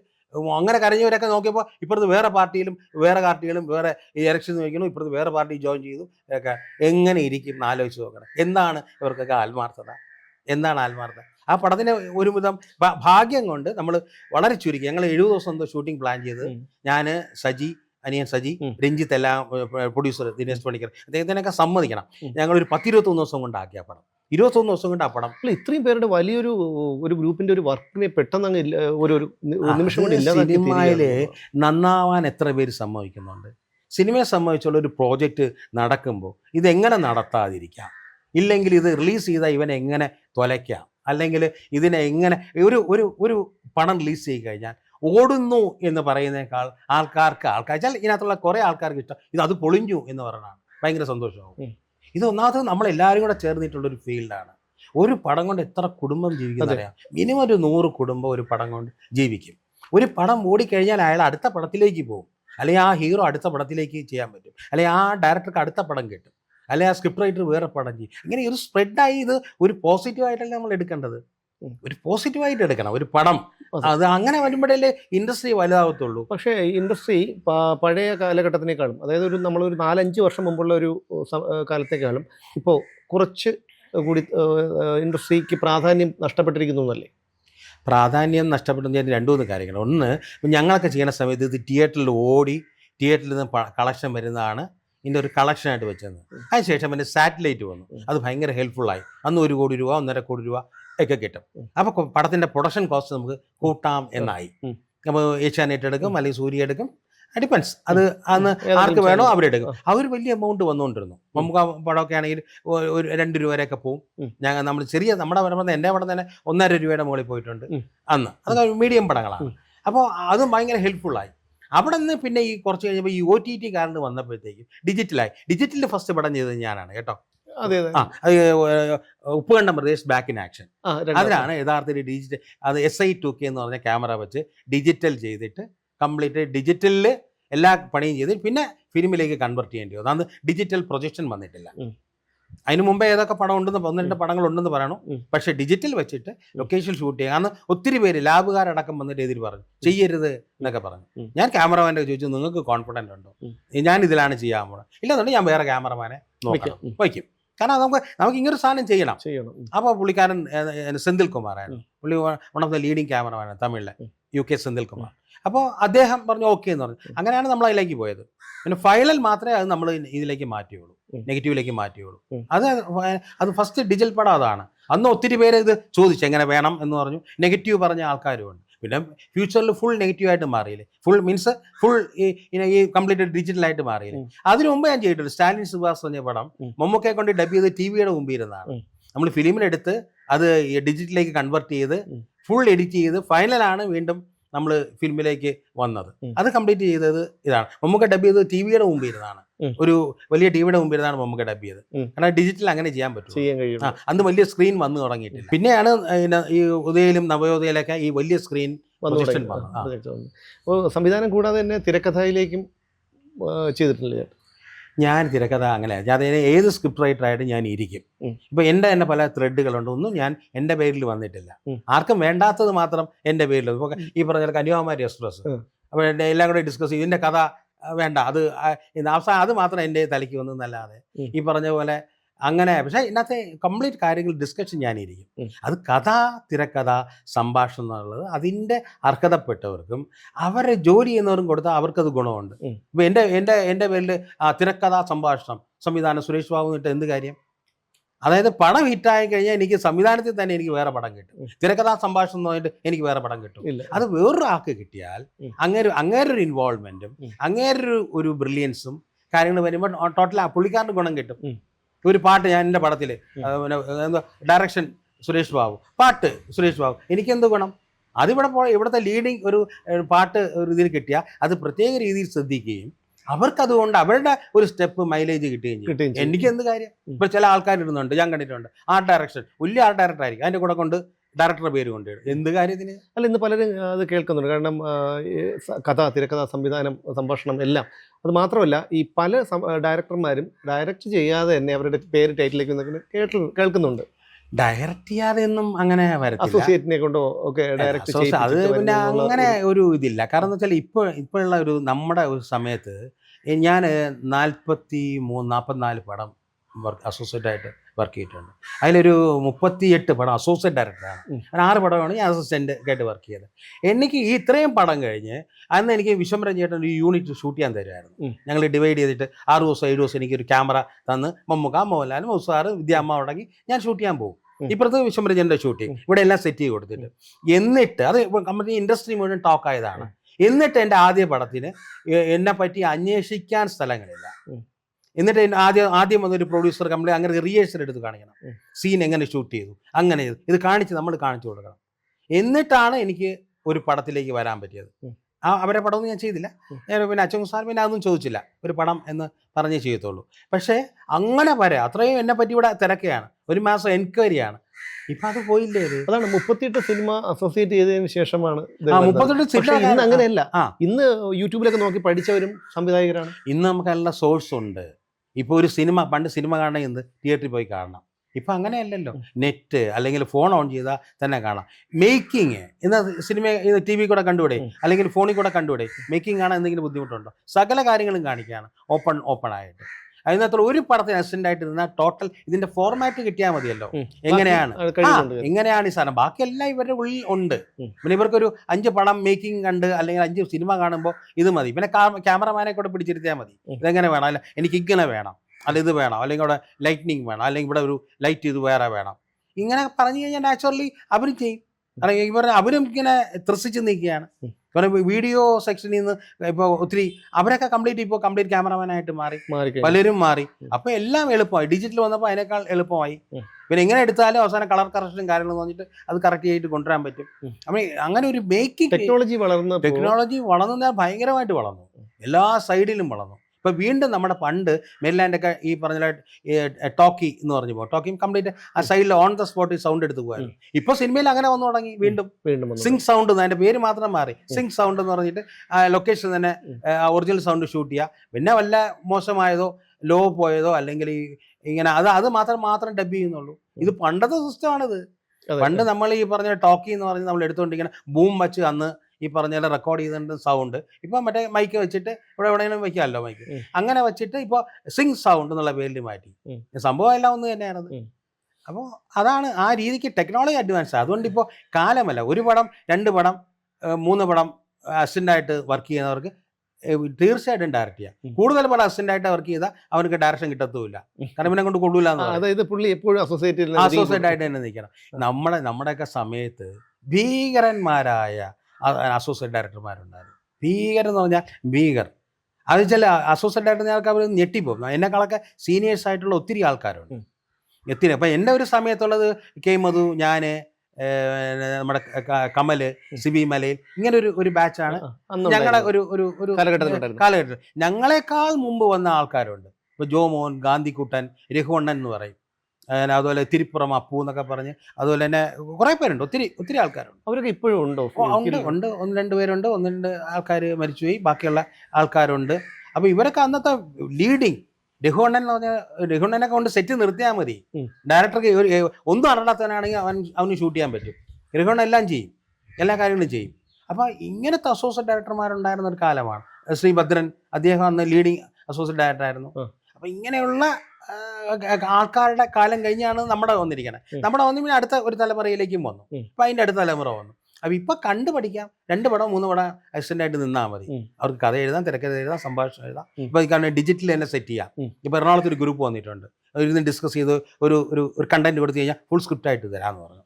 അങ്ങനെ കരഞ്ഞവരൊക്കെ നോക്കിയപ്പോൾ ഇപ്പുറത്ത് വേറെ പാർട്ടിയിലും വേറെ പാർട്ടികളും വേറെ ഇലക്ഷൻ നോക്കണം ഇപ്പുറത്ത് വേറെ പാർട്ടി ജോയിൻ ചെയ്തു ഒക്കെ എങ്ങനെ ഇരിക്കും ആലോചിച്ച് നോക്കണം. എന്താണ് ഇവർക്കൊക്കെ ആത്മാർത്ഥത? എന്താണ് ആത്മാർത്ഥത? ആ പടത്തിന് ഒരുവിധം ഭാഗ്യം കൊണ്ട് നമ്മൾ വളരെ ചുരുക്കി ഞങ്ങൾ എഴുപത് ദിവസം എന്തോ ഷൂട്ടിംഗ് പ്ലാൻ ചെയ്ത്. ഞാൻ സജി അനിയൻ സജി. രഞ്ജിത്ത് എല്ലാം പ്രൊഡ്യൂസർ ദിനേശ് പണിക്കർ അദ്ദേഹത്തിനൊക്കെ സമ്മതിക്കണം. ഞങ്ങൾ ഒരു പത്തിരുപത്തൊന്ന് ദിവസം കൊണ്ട് ആക്കിയ പടം. ഇരുപത്തൊന്ന് ദിവസം കൊണ്ട് ആ പടം. അല്ല ഇത്രയും പേരുടെ വലിയൊരു ഒരു ഗ്രൂപ്പിന്റെ ഒരു വർക്കിനെ പെട്ടെന്ന് അങ്ങ് ഒരു നിമിഷം കൊണ്ട് സിനിമയിൽ നന്നാവാൻ എത്ര പേര് സമ്മതിക്കുന്നുണ്ട്? സിനിമയെ സംബന്ധിച്ചുള്ള ഒരു പ്രോജക്റ്റ് നടക്കുമ്പോൾ ഇതെങ്ങനെ നടത്താതിരിക്കാം? ഇല്ലെങ്കിൽ ഇത് റിലീസ് ചെയ്താൽ ഇവനെ എങ്ങനെ തൊലയ്ക്കാം? അല്ലെങ്കിൽ ഇതിനെ എങ്ങനെ ഒരു ഒരു ഒരു പണം റിലീസ് ചെയ്ത് കഴിഞ്ഞാൽ ഓടുന്നു എന്ന് പറയുന്നേക്കാൾ ആൾക്കാർക്ക് ആൾക്കാർ വെച്ചാൽ ഇതിനകത്തുള്ള കുറേ ആൾക്കാർക്ക് ഇഷ്ടം. ഇത് അത് പൊളിഞ്ഞു എന്ന് പറയുന്നതാണ് ഭയങ്കര സന്തോഷമാകും ഇത് ഒന്നാമത് നമ്മളെല്ലാവരും കൂടെ ചേർന്നിട്ടുള്ള ഒരു ഫീൽഡാണ് ഒരു പടം കൊണ്ട് എത്ര കുടുംബം ജീവിക്കുന്ന അതെ. അറിയാം? മിനിമം ഒരു നൂറ് കുടുംബം ഒരു പടം കൊണ്ട് ജീവിക്കും. ഒരു പടം ഓടിക്കഴിഞ്ഞാൽ അയാൾ അടുത്ത പടത്തിലേക്ക് പോകും. അല്ലെങ്കിൽ ആ ഹീറോ അടുത്ത പടത്തിലേക്ക് ചെയ്യാൻ പറ്റും. അല്ലെങ്കിൽ ആ ഡയറക്ടർക്ക് അടുത്ത പടം കിട്ടും. അല്ലെങ്കിൽ ആ സ്ക്രിപ്റ്റ് റൈറ്റർ വേറെ പടം ചെയ്യും. ഇങ്ങനെ ഒരു സ്പ്രെഡായി ഇത് ഒരു പോസിറ്റീവ് ആയിട്ടല്ല നമ്മൾ എടുക്കേണ്ടത്? ഒരു പോസിറ്റീവായിട്ട് എടുക്കണം ഒരു പടം. അത്. അങ്ങനെ വരുമ്പോഴല്ലേ ഇൻഡസ്ട്രി വലുതാവത്തുള്ളൂ. പക്ഷേ ഇൻഡസ്ട്രി പഴയ കാലഘട്ടത്തിനേക്കാളും അതായത് ഒരു നമ്മളൊരു നാലഞ്ച് വർഷം മുമ്പുള്ള ഒരു കാലത്തേക്കാളും ഇപ്പോൾ കുറച്ച് കൂടി ഇൻഡസ്ട്രിക്ക് പ്രാധാന്യം നഷ്ടപ്പെട്ടിരിക്കുന്നു എന്നല്ലേ? പ്രാധാന്യം നഷ്ടപ്പെടുന്നതിന് രണ്ടു മൂന്ന് കാര്യങ്ങൾ. ഒന്ന് ഞങ്ങളൊക്കെ ചെയ്യുന്ന സമയത്ത് ഇത് തിയേറ്ററിൽ ഓടി തിയേറ്ററിൽ നിന്ന് കളക്ഷൻ വരുന്നതാണ് ഇതിന്റെ ഒരു കളക്ഷനായിട്ട് വെച്ചിരുന്നത് അതിനുശേഷം പിന്നെ സാറ്റലൈറ്റ് വന്നു. അത് ഭയങ്കര ഹെൽപ്ഫുള്ളായി അന്ന് ഒരു കോടി രൂപ ഒന്നര കോടി രൂപ ഒക്കെ കിട്ടും. അപ്പോൾ പടത്തിന്റെ പ്രൊഡക്ഷൻ കോസ്റ്റ് നമുക്ക് കൂട്ടാം എന്നായി. അപ്പോൾ ഏഷ്യാനെറ്റ് എടുക്കും അല്ലെങ്കിൽ സൂര്യ എടുക്കും. ഡിപ്പെൻസ് അത് അന്ന് ആർക്ക് വേണോ. അവരെടുക്കും അവർ വലിയ എമൗണ്ട് വന്നുകൊണ്ടിരുന്നു. നമുക്ക് ആ പടമൊക്കെ ആണെങ്കിൽ ഒരു രണ്ട് രൂപ വരെയൊക്കെ പോവും. ഞങ്ങൾ നമ്മൾ ചെറിയ നമ്മുടെ പടം എന്റെ പടം തന്നെ ഒന്നര രൂപയുടെ മുകളിൽ പോയിട്ടുണ്ട് അന്ന്. അതൊക്കെ മീഡിയം പടങ്ങളാണ്. അപ്പോൾ അതും ഭയങ്കര ഹെൽപ്ഫുള്ളായി അവിടെ നിന്ന് പിന്നെ ഈ കുറച്ച് കഴിഞ്ഞപ്പോൾ ഈ ഒ ടി ടി കാരണം വന്നപ്പോഴത്തേക്കും ഡിജിറ്റലായി. ഡിജിറ്റലിൽ ഫസ്റ്റ് പടം ചെയ്തത് ഞാനാണ് കേട്ടോ. അതെ അതെ. ആ ഉപ്പുകണ്ഠം പ്രദേശ് ബാക്ക് ഇൻ ആക്ഷൻ അതിലാണ് യഥാർത്ഥത്തിൽ ഡിജിറ്റൽ അത് എസ് ഐ ടു കെ എന്ന് പറഞ്ഞ ക്യാമറ വെച്ച് ഡിജിറ്റൽ ചെയ്തിട്ട് കംപ്ലീറ്റ് ഡിജിറ്റലിൽ എല്ലാ പണിയും ചെയ്ത് പിന്നെ ഫിലിമിലേക്ക് കൺവെർട്ട് ചെയ്യേണ്ടി വന്നു. അന്ന് ഡിജിറ്റൽ പ്രൊജക്ഷൻ വന്നിട്ടില്ല. അതിന് മുമ്പേ ഏതൊക്കെ പടം ഉണ്ടെന്ന് ഒന്ന് രണ്ട് പടങ്ങൾ ഉണ്ടെന്ന് പറയണു. പക്ഷെ ഡിജിറ്റൽ വെച്ചിട്ട് ലൊക്കേഷൻ ഷൂട്ട് ചെയ്യുക അന്ന് ഒത്തിരി പേര് ലാബുകാരടക്കം വന്നിട്ട് എതിര് പറഞ്ഞു. ചെയ്യരുത് എന്നൊക്കെ പറഞ്ഞു. ഞാൻ ക്യാമറമാന്റെ ചോദിച്ചു നിങ്ങൾക്ക് കോൺഫിഡന്റ് ഉണ്ടോ? ഞാൻ ഇതിലാണ് ചെയ്യാൻ പോകണം ഇല്ലെന്നുണ്ടെങ്കിൽ ഞാൻ വേറെ ക്യാമറമാനെ നോക്കണം. വയ്ക്കും. കാരണം നമുക്ക് നമുക്ക് ഇങ്ങനെ ഒരു സാധനം ചെയ്യണം. ചെയ്യണം. അപ്പോൾ പുള്ളിക്കാരൻ സെന്തിൽ കുമാറായിരുന്നു പുള്ളി വൺ ഓഫ് ദ ലീഡിങ് ക്യാമറമാനാണ് തമിഴിലെ. U K Senthil Kumar. അപ്പോൾ അദ്ദേഹം പറഞ്ഞു ഓക്കെ എന്ന് പറഞ്ഞു. അങ്ങനെയാണ് നമ്മൾ അതിലേക്ക് പോയത്. പിന്നെ ഫൈനൽ മാത്രമേ അത് നമ്മൾ ഇതിലേക്ക് മാറ്റിയുള്ളൂ നെഗറ്റീവിലേക്ക് മാറ്റിയുള്ളൂ. അത് അത് ഫസ്റ്റ് ഡിജിറ്റൽ പടം അതാണ്. അന്ന് ഒത്തിരി പേര് ഇത് ചോദിച്ചു എങ്ങനെ വേണം? എന്ന് പറഞ്ഞു. നെഗറ്റീവ് പറഞ്ഞ ആൾക്കാരുമുണ്ട്. പിന്നെ ഫ്യൂച്ചറിൽ ഫുൾ നെഗറ്റീവ് ആയിട്ട് മാറിയില്ലേ? ഫുൾ മീൻസ് ഫുൾ ഈ കംപ്ലീറ്റ് ഡിജിറ്റൽ ആയിട്ട് ഡിജിറ്റലായിട്ട് മാറിയില്ലേ. അതിനു മുമ്പ് ഞാൻ ചെയ്തിട്ടുണ്ട്. സ്റ്റാലിൻ സുഭാഷ് പറഞ്ഞ പടം ഉം. കൊണ്ട് ഡബ് ചെയ്ത് ടി വിയുടെ മുമ്പിൽ ഇരുന്നാണ്. നമ്മൾ ഫിലിമിലെടുത്ത് അത് ഡിജിറ്റലിലേക്ക് കൺവെർട്ട് ചെയ്ത് ഫുൾ എഡിറ്റ് ചെയ്ത് ഫൈനലാണ് വീണ്ടും നമ്മൾ ഫിലിമിലേക്ക് വന്നത്. അത് കംപ്ലീറ്റ് ചെയ്തത് ഇതാണ്. മമ്മൂക്ക ഡബ് ചെയ്തത് ടി വിയുടെ മുമ്പ് ഇരുന്നാണ് ഒരു വലിയ ടിവിയുടെ വിയുടെ മുമ്പിൽ ഇരുന്നാണ് മമ്മൂക്ക ഡബ് ചെയ്തത്. കാരണം ഡിജിറ്റൽ അങ്ങനെ ചെയ്യാൻ പറ്റും ആ അന്ന് വലിയ സ്ക്രീൻ വന്നു തുടങ്ങിയിട്ടില്ല. പിന്നെയാണ് ഈ ഉദയയിലും നവോദയയിലൊക്കെ ഈ വലിയ സ്ക്രീൻ സംവിധാനം കൂടാതെ തന്നെ തിരക്കഥയിലേക്കും ചെയ്തിട്ടില്ല ഞാൻ തിരക്കഥ അങ്ങനെ ഞാൻ അതിനെ ഏത് സ്ക്രിപ്റ്റ് റൈറ്ററായിട്ട് ഞാൻ ഇരിക്കും. ഇപ്പൊ എന്റെ തന്നെ പല ത്രെഡുകളുണ്ട് ഒന്നും ഞാൻ എന്റെ പേരിൽ വന്നിട്ടില്ല. ആർക്കും വേണ്ടാത്തത് മാത്രം എന്റെ പേരിൽ ഇപ്പൊ ഈ പറഞ്ഞ കന്യാകുമാരി എക്സ്പ്രസ് അപ്പൊ അപ്പോൾ എല്ലാം കൂടെ ഡിസ്കസ് ചെയ്യും. ഇതിന്റെ കഥ വേണ്ട. അത് അവസാനം അത് മാത്രം എന്റെ തലയ്ക്ക് വന്നതല്ലാതെ. ഈ പറഞ്ഞ പോലെ അങ്ങനെ പക്ഷേ ഇതിനകത്തെ കംപ്ലീറ്റ് കാര്യങ്ങൾ ഡിസ്കഷൻ ഞാനിരിക്കും. അത് കഥ തിരക്കഥ സംഭാഷണം എന്നുള്ളത് അതിന്റെ അർഹതപ്പെട്ടവർക്കും അവരെ ജോലി ചെയ്യുന്നവർക്കും കൊടുത്താൽ അവർക്കത് ഗുണമുണ്ട്. ഇപ്പം എന്റെ എന്റെ എന്റെ പേരിൽ ആ തിരക്കഥ സംഭാഷണം സംവിധാനം സുരേഷ് ബാബു എന്നിട്ട് എന്ത് കാര്യം അതായത് പണം ഹിറ്റായി കഴിഞ്ഞാൽ എനിക്ക് സംവിധാനത്തിൽ തന്നെ എനിക്ക് വേറെ പടം കിട്ടും. തിരക്കഥാ സംഭാഷണം എന്ന് പറഞ്ഞിട്ട് എനിക്ക് വേറെ പടം കിട്ടും അത് വേറൊരു ആൾക്ക് കിട്ടിയാൽ അങ്ങനെ അങ്ങേര് അങ്ങേരൊരു ഇൻവോൾവ്മെന്റും ഉം. അങ്ങേരൊരു ഒരു ബ്രില്യൻസും കാര്യങ്ങൾ വരുമ്പോൾ ടോട്ടൽ പുള്ളിക്കാരന്റെ ഗുണം കിട്ടും. ഒരു പാട്ട് ഞാൻ എന്റെ പടത്തിൽ എന്താ ഡയറക്ഷൻ സുരേഷ് ബാബു. പാട്ട് സുരേഷ് ബാബു. എനിക്കെന്ത് ഗുണം അതിവിടെ പോ ഇവിടുത്തെ ലീഡിങ് ഒരു പാട്ട് ഒരു ഇതിൽ കിട്ടിയാൽ അത് പ്രത്യേക രീതിയിൽ ശ്രദ്ധിക്കുകയും അവർക്കതുകൊണ്ട് അവരുടെ ഒരു സ്റ്റെപ്പ് മൈലേജ് കിട്ടുകയും ചെയ്യും. എനിക്ക് എന്ത് കാര്യം. ഇപ്പൊ ചില ആൾക്കാർ ഇരുന്നുണ്ട് ഞാൻ കണ്ടിട്ടുണ്ട്. ആർട്ട് ഡയറക്ഷൻ വലിയ ആർട്ട് ഡയറക്ടർ ആയിരിക്കും. അതിന്റെ കൂടെ കൊണ്ട് ഡയറക്ടറുടെ പേര് കൊണ്ട് എന്ത് കാര്യത്തിന് അല്ല ഇന്ന് പലരും അത് കേൾക്കുന്നുണ്ട്. കാരണം കഥ തിരക്കഥ സംവിധാനം സംഭാഷണം എല്ലാം. അത് മാത്രമല്ല ഈ പല ഡയറക്ടർമാരും ഡയറക്റ്റ് ചെയ്യാതെ തന്നെ അവരുടെ പേര് ടൈറ്റിലേക്ക് കേട്ടു കേൾക്കുന്നുണ്ട്. ഡയറക്റ്റ് ചെയ്യാതെ ഒന്നും അങ്ങനെ അസോസിയേറ്റിനെ കൊണ്ടോ ഒക്കെ ഡയറക്റ്റ് അത് പിന്നെ അങ്ങനെ ഒരു ഇതില്ല. കാരണം വെച്ചാൽ ഇപ്പോൾ ഇപ്പോഴുള്ള ഒരു നമ്മുടെ ഒരു സമയത്ത് ഞാൻ നാൽപ്പത്തി മൂന്ന് നാൽപ്പത്തിനാല് പടം വർക്ക് അസോസിയേറ്റ് ആയിട്ട് വർക്ക് ചെയ്തിട്ടുണ്ട്. അതിലൊരു മുപ്പത്തിയെട്ട് പടം അസോസിയേറ്റ് ഡയറക്ടറാണ് ഞാൻ അങ്ങനെ ആറ് പടമാണ് ഞാൻ അസിസ്റ്റന്റ് ആയിട്ട് വർക്ക് ചെയ്തത്. എനിക്ക് ഈ ഇത്രയും പടം കഴിഞ്ഞ് അന്ന് എനിക്ക് വിശ്വംബരം ചേട്ടൻ ഒരു യൂണിറ്റ് ഷൂട്ട് ചെയ്യാൻ തരുമായിരുന്നു ഞങ്ങൾ ഡിവൈഡ് ചെയ്തിട്ട് ആറ് ദിവസം ഏഴ് ദിവസം എനിക്കൊരു ക്യാമറ തന്ന് മമ്മുക്ക മോഹൻലാൽ മൗസാറ് വിദ്യാമ്മ തുടങ്ങി ഞാൻ ഷൂട്ട് ചെയ്യാൻ പോകും. ഇപ്പുറത്ത് വിശ്വംബരം ഷൂട്ടിങ് ഇവിടെ എല്ലാം സെറ്റ് ചെയ്ത് കൊടുത്തിട്ട്. എന്നിട്ട് അത് കമ്പനി ഇൻഡസ്ട്രി മുഴുവൻ ടോക്ക് ആയതാണ്. എന്നിട്ട് എന്റെ ആദ്യ പടത്തിന് എന്നെ പറ്റി അന്വേഷിക്കാൻ സ്ഥലങ്ങളില്ല. എന്നിട്ട് എന്നെ ആദ്യം ആദ്യം വന്നൊരു പ്രൊഡ്യൂസർ കമ്പനി അങ്ങനെ റിയേഴ്സൽ എടുത്ത് കാണിക്കണം. സീൻ എങ്ങനെ ഷൂട്ട് ചെയ്തു? അങ്ങനെ ചെയ്തു. ഇത് കാണിച്ച് നമ്മൾ കാണിച്ചു കൊടുക്കണം. എന്നിട്ടാണ് എനിക്ക് ഒരു പടത്തിലേക്ക് വരാൻ പറ്റിയത്. ആ അവരെ പടമൊന്നും ഞാൻ ചെയ്തില്ല. ഞാൻ പിന്നെ അച്ഛൻ സാർ പിന്നെ അതൊന്നും ചോദിച്ചില്ല. ഒരു പടം എന്ന് പറഞ്ഞേ ചെയ്യത്തുള്ളൂ. പക്ഷേ അങ്ങനെ വരെ അത്രയും എന്നെ പറ്റി ഇവിടെ തിരക്കുകയാണ് ഒരു മാസം എൻക്വയറിയാണ് ഇപ്പൊ അത് പോയില്ലേ അതാണ് മുപ്പത്തിയെട്ട് സിനിമ അസോസിയേറ്റ് ചെയ്തതിന് ശേഷമാണ് ഇന്ന് അങ്ങനെയല്ല. ഇന്ന് യൂട്യൂബിലൊക്കെ നോക്കി പഠിച്ചവരും സംവിധായകരാണ്. ഇന്ന് നമുക്ക് നല്ല സോഴ്സ് ഉണ്ട്. ഇപ്പോൾ ഒരു സിനിമ പണ്ട് സിനിമ കാണണം എന്ത്? തിയേറ്ററിൽ പോയി കാണണം. ഇപ്പം അങ്ങനെയല്ലല്ലോ. നെറ്റ് അല്ലെങ്കിൽ ഫോൺ ഓൺ ചെയ്താൽ തന്നെ കാണാം. മേക്കിംഗ് ഇന്ന് സിനിമ ഇത് ടി വി കൂടെ കണ്ടുകൂടെ? അല്ലെങ്കിൽ ഫോണിൽ കൂടെ കണ്ടുകൂടെ? മേക്കിംഗ് കാണാൻ എന്തെങ്കിലും ബുദ്ധിമുട്ടുണ്ടോ? സകല കാര്യങ്ങളും കാണിക്കുകയാണ് ഓപ്പൺ ഓപ്പൺ ആയിട്ട്. അതിനകത്ത് ഒരു പടത്തിന് അസിസ്റ്റന്റ് ആയിട്ട് ഇരുന്നാൽ ടോട്ടൽ ഇതിന്റെ ഫോർമാറ്റ് കിട്ടിയാൽ മതിയല്ലോ. എങ്ങനെയാണ്? എങ്ങനെയാണ് ഈ സാധനം? ബാക്കിയെല്ലാം ഇവരുടെ ഉള്ളിൽ ഉണ്ട്. പിന്നെ ഇവർക്കൊരു അഞ്ച് പടം മേക്കിംഗ് കണ്ട് അല്ലെങ്കിൽ അഞ്ച് സിനിമ കാണുമ്പോൾ ഇത് മതി. പിന്നെ ക്യാമറമാനെ കൂടെ പിടിച്ചിരുത്തിയാൽ മതി. ഇതെങ്ങനെ വേണം? അല്ല എനിക്ക് ഇങ്ങനെ വേണം. അല്ല ഇത് വേണം. അല്ലെങ്കിൽ ഇവിടെ ലൈറ്റ്നിങ് വേണം. അല്ലെങ്കിൽ ഇവിടെ ഒരു ലൈറ്റ് ഇത് വേറെ വേണം. ഇങ്ങനെ പറഞ്ഞു കഴിഞ്ഞാൽ നാച്ചുറലി അവരും ചെയ്യും. അല്ലെങ്കിൽ ഇവർ അവരും ഇങ്ങനെ ത്രസിച്ച് നിൽക്കുകയാണ്. കാരണം വീഡിയോ സെക്ഷനിൽ നിന്ന് ഇപ്പോൾ ഒത്തിരി അവരൊക്കെ കംപ്ലീറ്റ് ഇപ്പോൾ കംപ്ലീറ്റ് ക്യാമറമാനായിട്ട് മാറി. പലരും മാറി. അപ്പൊ എല്ലാം എളുപ്പമായി. ഡിജിറ്റൽ വന്നപ്പോൾ അതിനേക്കാൾ എളുപ്പമായി. പിന്നെ എങ്ങനെ എടുത്താലും അവസാനം കളർ കറക്ഷനും കാര്യങ്ങളും വന്നിട്ട് അത് കറക്റ്റ് ചെയ്തിട്ട് കൊണ്ടുവരാൻ പറ്റും. അപ്പം അപ്പൊ അങ്ങനെ ഒരു മേക്കിംഗ് ടെക്നോളജി വളർന്നു ടെക്നോളജി വളർന്നാൽ ഭയങ്കരമായിട്ട് വളർന്നു. എല്ലാ സൈഡിലും വളർന്നു. ഇപ്പൊ വീണ്ടും നമ്മുടെ പണ്ട് മെരിലാൻഡൊക്കെ ഈ പറഞ്ഞ ടോക്കി എന്ന് പറഞ്ഞു പോകും ടോക്കിയും കംപ്ലീറ്റ് ആ സൈഡിൽ ഓൺ ദ സ്പോട്ട് ഈ സൗണ്ട് എടുത്ത് പോകാൻ ഇപ്പോൾ സിനിമയിൽ അങ്ങനെ വന്നു തുടങ്ങി വീണ്ടും. വീണ്ടും. സിങ് സൗണ്ട് അതിന്റെ പേര് മാത്രം മാറി. സിങ് സൗണ്ട് എന്ന് പറഞ്ഞിട്ട് ആ ലൊക്കേഷൻ തന്നെ. ഒറിജിനൽ സൗണ്ട് ഷൂട്ട് ചെയ്യുക പിന്നെ വല്ല മോശമായതോ ലോ പോയതോ അല്ലെങ്കിൽ ഈ ഇങ്ങനെ അത് അത് മാത്രം മാത്രം ഡബ് ചെയ്യുന്നുള്ളൂ. ഇത് പണ്ടത്തെ സിസ്റ്റമാണിത് പണ്ട് നമ്മൾ ഈ പറഞ്ഞ ടോക്കി എന്ന് പറഞ്ഞ് നമ്മൾ എടുത്തുകൊണ്ടിരിക്കുന്ന ബൂം വച്ച് അന്ന് ഈ പറഞ്ഞ റെക്കോർഡ് ചെയ്തിട്ട് സൗണ്ട് ഇപ്പൊ മറ്റേ മൈക്ക് വെച്ചിട്ട് ഇവിടെ എവിടെയെങ്കിലും വെക്കാമല്ലോ മൈക്ക് അങ്ങനെ വെച്ചിട്ട് ഇപ്പോൾ സിങ് സൗണ്ട് എന്നുള്ള പേരിൽ മാറ്റി. സംഭവം എല്ലാം ഒന്ന് തന്നെയാണത് അപ്പോൾ അതാണ് ആ രീതിക്ക് ടെക്നോളജി അഡ്വാൻസ് അതുകൊണ്ട് ഇപ്പോൾ കാലമല്ല. ഒരു പടം രണ്ട് പടം മൂന്ന് പടം അസിസ്റ്റന്റായിട്ട് വർക്ക് ചെയ്യുന്നവർക്ക് തീർച്ചയായിട്ടും ഡയറക്റ്റ് ചെയ്യാം. കൂടുതൽ പടം അസിസ്റ്റന്റായിട്ട് വർക്ക് ചെയ്താൽ അവർക്ക് ഡയറക്ഷൻ കിട്ടത്തുമില്ല. കാരണം പിന്നെ കൊണ്ട് കൊള്ളൂല അതായത് പുള്ളി എപ്പോഴും അസോസിയേറ്റ് അസോസിയേറ്റ് ആയിട്ട് തന്നെ നിൽക്കണം. നമ്മളെ നമ്മുടെയൊക്കെ സമയത്ത് ഭീകരന്മാരായ അസോസിയേറ്റ് ഡയറക്ടർമാരുണ്ടായിരുന്നു ഭീകരം എന്ന് പറഞ്ഞാൽ ഭീകർ. അത് ചില അസോസിയേറ്റ് ഡയറക്ടർ അവർ ഞെട്ടിപ്പോകും. എന്നെക്കാളൊക്കെ സീനിയേഴ്സ് ആയിട്ടുള്ള ഒത്തിരി ആൾക്കാരുണ്ട്. എത്തിന് എത്തിരി അപ്പം എന്റെ ഒരു സമയത്തുള്ളത് കെ. മധു ഞാൻ നമ്മുടെ കമൽ സിബി മലയിൽ ഇങ്ങനെ ഒരു ഒരു ബാച്ചാണ് ഞങ്ങളുടെ ഒരു ഒരു ഒരു കാലഘട്ടം കാലഘട്ടത്തിൽ. ഞങ്ങളെക്കാൾ മുമ്പ് വന്ന ആൾക്കാരുണ്ട്. ഇപ്പൊ ജോമോൻ ഗാന്ധിക്കുട്ടൻ രഘുവണ്ണൻ എന്ന് പറയും. അതുപോലെ തിരുപ്പുറം അപ്പു എന്നൊക്കെ പറഞ്ഞ് അതുപോലെ തന്നെ കുറെ പേരുണ്ട്. ഒത്തിരി ഒത്തിരി ആൾക്കാരുണ്ട്. അവരൊക്കെ ഇപ്പോഴും ഉണ്ടോ? ഉണ്ട് ഉണ്ട്. ഒന്ന് രണ്ട് പേരുണ്ട് ഒന്ന് രണ്ട് ആൾക്കാർ മരിച്ചുപോയി. ബാക്കിയുള്ള ആൾക്കാരുണ്ട്. അപ്പൊ ഇവരൊക്കെ അന്നത്തെ ലീഡിങ് രഘുവണ്ണൻ എന്ന് പറഞ്ഞാൽ രഘുവണ്ണനെ കൊണ്ട് സെറ്റ് നിർത്തിയാൽ മതി. ഡയറക്ടർക്ക് ഒന്നും അറിയാത്തവനാണെങ്കിൽ അവൻ അവന് ഷൂട്ട് ചെയ്യാൻ പറ്റും. രഘുവണ്ണൻ എല്ലാം ചെയ്യും. എല്ലാ കാര്യങ്ങളും ചെയ്യും. അപ്പോൾ ഇങ്ങനത്തെ അസോസിയേറ്റ് ഡയറക്ടർമാരുണ്ടായിരുന്ന ഒരു കാലമാണ്. ശ്രീ ഭദ്രൻ അദ്ദേഹം അന്ന് ലീഡിങ് അസോസിയേറ്റ് ഡയറക്ടർ ആയിരുന്നു. അപ്പോൾ അപ്പൊ ഇങ്ങനെയുള്ള ആൾക്കാരുടെ കാലം കഴിഞ്ഞാണ് നമ്മുടെ വന്നിരിക്കുന്നത്. നമ്മുടെ വന്നു പിന്നെ അടുത്ത ഒരു തലമുറയിലേക്കും വന്നു. അപ്പൊ അതിന്റെ അടുത്ത തലമുറ വന്നു. അപ്പൊ ഇപ്പൊ കണ്ടു പഠിക്കാം. രണ്ട് പടം മൂന്ന് പടം അസിസ്റ്റന്റ് ആയിട്ട് നിന്നാൽ മതി. അവർക്ക് കഥ എഴുതാം തിരക്കഥ എഴുതാം സംഭാഷണം എഴുതാം. ഇപ്പൊ കാരണം ഡിജിറ്റൽ തന്നെ സെറ്റ് ചെയ്യാം. ഇപ്പൊ എറണാകുളത്ത് ഒരു ഗ്രൂപ്പ് വന്നിട്ടുണ്ട്. അവരിന്ന് ഡിസ്കസ് ചെയ്ത് ഒരു ഒരു ഒരു കണ്ടന്റ് കൊടുത്തു കഴിഞ്ഞാൽ ഫുൾ സ്ക്രിപ്റ്റ് ആയിട്ട് തരാമെന്ന് പറഞ്ഞു.